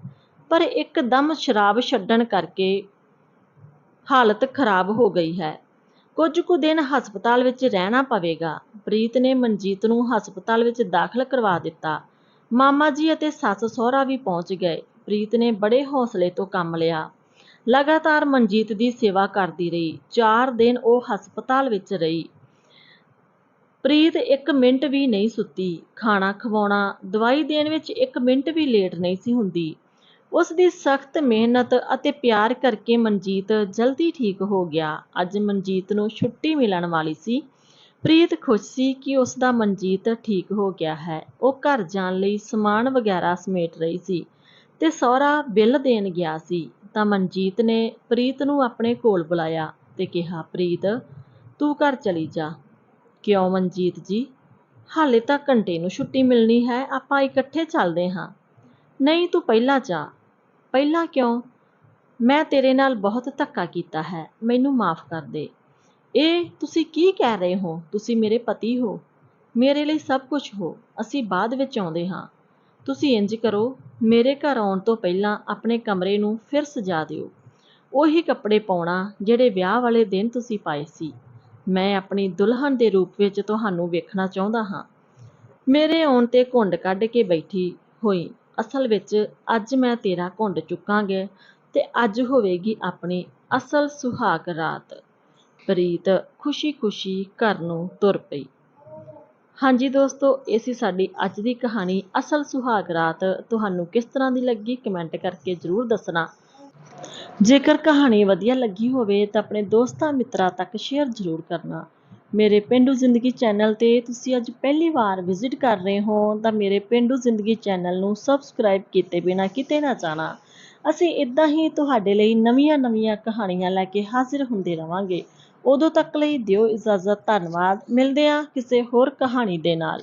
ਪਰ ਇੱਕਦਮ ਸ਼ਰਾਬ ਛੱਡਣ ਕਰਕੇ ਹਾਲਤ ਖਰਾਬ ਹੋ ਗਈ ਹੈ। ਕੁਝ ਕੁ ਦਿਨ ਹਸਪਤਾਲ ਵਿੱਚ ਰਹਿਣਾ ਪਵੇਗਾ। ਪ੍ਰੀਤ ਨੇ ਮਨਜੀਤ ਨੂੰ ਹਸਪਤਾਲ ਵਿੱਚ ਦਾਖਲ ਕਰਵਾ ਦਿੱਤਾ। ਮਾਮਾ ਜੀ ਅਤੇ ਸੱਸ ਸਹੁਰਾ ਵੀ ਪਹੁੰਚ ਗਏ। ਪ੍ਰੀਤ ਨੇ ਬੜੇ ਹੌਸਲੇ ਤੋਂ ਕੰਮ ਲਿਆ। ਲਗਾਤਾਰ ਮਨਜੀਤ ਦੀ ਸੇਵਾ ਕਰਦੀ ਰਹੀ। 4 ਦਿਨ ਉਹ ਹਸਪਤਾਲ ਵਿੱਚ ਰਹੀ। ਪ੍ਰੀਤ ਇੱਕ ਮਿੰਟ ਵੀ ਨਹੀਂ ਸੁੱਤੀ। ਖਾਣਾ ਖਵਾਉਣਾ, ਦਵਾਈ ਦੇਣ ਵਿੱਚ ਇੱਕ ਮਿੰਟ ਵੀ ਲੇਟ ਨਹੀਂ ਸੀ ਹੁੰਦੀ। ਉਸ ਦੀ ਸਖਤ ਮਿਹਨਤ ਅਤੇ ਪਿਆਰ ਕਰਕੇ ਮਨਜੀਤ ਜਲਦੀ ਠੀਕ ਹੋ ਗਿਆ। ਅੱਜ ਮਨਜੀਤ ਨੂੰ ਛੁੱਟੀ ਮਿਲਣ ਵਾਲੀ ਸੀ। ਪ੍ਰੀਤ ਖੁਸ਼ ਸੀ ਕਿ ਉਸ ਦਾ ਮਨਜੀਤ ਠੀਕ ਹੋ ਗਿਆ ਹੈ। ਉਹ ਘਰ ਜਾਣ ਲਈ ਸਮਾਨ ਵਗੈਰਾ ਸਮੇਟ ਰਹੀ ਸੀ। ਤੇ ਸਹੁਰਾ ਬਿੱਲ ਦੇਣ ਗਿਆ ਸੀ, ਤਾਂ ਮਨਜੀਤ ਨੇ ਪ੍ਰੀਤ ਨੂੰ ਆਪਣੇ ਕੋਲ ਬੁਲਾਇਆ ਤੇ ਕਿਹਾ, ਪ੍ਰੀਤ, ਤੂੰ ਘਰ ਚਲੀ ਜਾ। ਕਿਉਂ ਮਨਜੀਤ ਜੀ? ਹਾਲੇ ਤਾਂ ਘੰਟੇ ਨੂੰ ਛੁੱਟੀ ਮਿਲਣੀ ਹੈ, ਆਪਾਂ ਇਕੱਠੇ ਚੱਲਦੇ ਹਾਂ। ਨਹੀਂ, ਤੂੰ ਪਹਿਲਾਂ ਜਾ। ਪਹਿਲਾਂ ਕਿਉਂ? ਮੈਂ ਤੇਰੇ ਨਾਲ ਬਹੁਤ ਧੱਕਾ ਕੀਤਾ ਹੈ, ਮੈਨੂੰ ਮਾਫ ਕਰ ਦੇ। ਇਹ ਤੁਸੀਂ ਕੀ ਕਹਿ ਰਹੇ ਹੋ? ਤੁਸੀਂ ਮੇਰੇ ਪਤੀ ਹੋ। ਮੇਰੇ ਲਈ ਸਭ ਕੁਝ ਹੋ। ਅਸੀਂ ਬਾਅਦ ਵਿੱਚ ਆਉਂਦੇ ਹਾਂ। ਤੁਸੀਂ ਇੰਜ ਕਰੋ, ਮੇਰੇ ਘਰ ਆਉਣ ਤੋਂ ਪਹਿਲਾਂ ਆਪਣੇ ਕਮਰੇ ਨੂੰ ਫਿਰ ਸਜਾ ਦਿਓ। ਉਹੀ ਕੱਪੜੇ ਪਾਉਣਾ ਜਿਹੜੇ ਵਿਆਹ ਵਾਲੇ ਦਿਨ ਤੁਸੀਂ ਪਾਏ ਸੀ। ਮੈਂ ਆਪਣੀ ਦੁਲਹਨ ਦੇ ਰੂਪ ਵਿੱਚ ਤੁਹਾਨੂੰ ਵੇਖਣਾ ਚਾਹੁੰਦਾ ਹਾਂ। ਮੇਰੇ ਆਉਣ ਤੇ ਘੁੰਡ ਕੱਢ ਕੇ ਬੈਠੀ ਹੋਈ, ਅਸਲ ਵਿੱਚ ਅੱਜ ਮੈਂ ਤੇਰਾ ਘੁੰਡ ਚੁੱਕਾਂਗੇ ਤੇ ਅੱਜ ਹੋਵੇਗੀ ਆਪਣੀ ਅਸਲ ਸੁਹਾਗ ਰਾਤ। ਪ੍ਰੀਤ ਖੁਸ਼ੀ-ਖੁਸ਼ੀ ਘਰ ਨੂੰ ਤੁਰ ਪਈ। ਹਾਂਜੀ ਦੋਸਤੋ, ਇਹ ਸੀ ਸਾਡੀ ਅੱਜ ਦੀ ਕਹਾਣੀ। ਅਸਲ ਸੁਹਾਗ ਰਾਤ ਤੁਹਾਨੂੰ ਕਿਸ ਤਰ੍ਹਾਂ ਦੀ ਲੱਗੀ ਕਮੈਂਟ ਕਰਕੇ ਜ਼ਰੂਰ ਦੱਸਣਾ। ਜੇਕਰ ਕਹਾਣੀ ਵਧੀਆ ਲੱਗੀ ਹੋਵੇ ਤਾਂ ਆਪਣੇ ਦੋਸਤਾਂ ਮਿੱਤਰਾਂ ਤੱਕ ਸ਼ੇਅਰ ਜ਼ਰੂਰ ਕਰਨਾ। ਮੇਰੇ ਪਿੰਡੂ ਜ਼ਿੰਦਗੀ ਚੈਨਲ ਤੇ ਤੁਸੀਂ ਅੱਜ ਪਹਿਲੀ ਵਾਰ ਵਿਜ਼ਿਟ ਕਰ ਰਹੇ ਹੋ ਤਾਂ ਮੇਰੇ ਪਿੰਡੂ ਜ਼ਿੰਦਗੀ ਚੈਨਲ ਨੂੰ ਸਬਸਕ੍ਰਾਈਬ ਕੀਤੇ ਬਿਨਾ ਕਿਤੇ ਨਾ ਜਾਣਾ। ਅਸੀਂ ਇਦਾਂ ਹੀ ਤੁਹਾਡੇ ਲਈ ਨਵੀਆਂ-ਨਵੀਆਂ ਕਹਾਣੀਆਂ ਲੈ ਕੇ ਹਾਜ਼ਰ ਹੁੰਦੇ ਰਵਾਂਗੇ। ਉਦੋਂ ਤੱਕ ਲਈ ਦਿਓ ਇਜਾਜ਼ਤ ਧੰਨਵਾਦ। ਮਿਲਦੇ ਹਾਂ ਕਿਸੇ ਹੋਰ ਕਹਾਣੀ ਦੇ ਨਾਲ।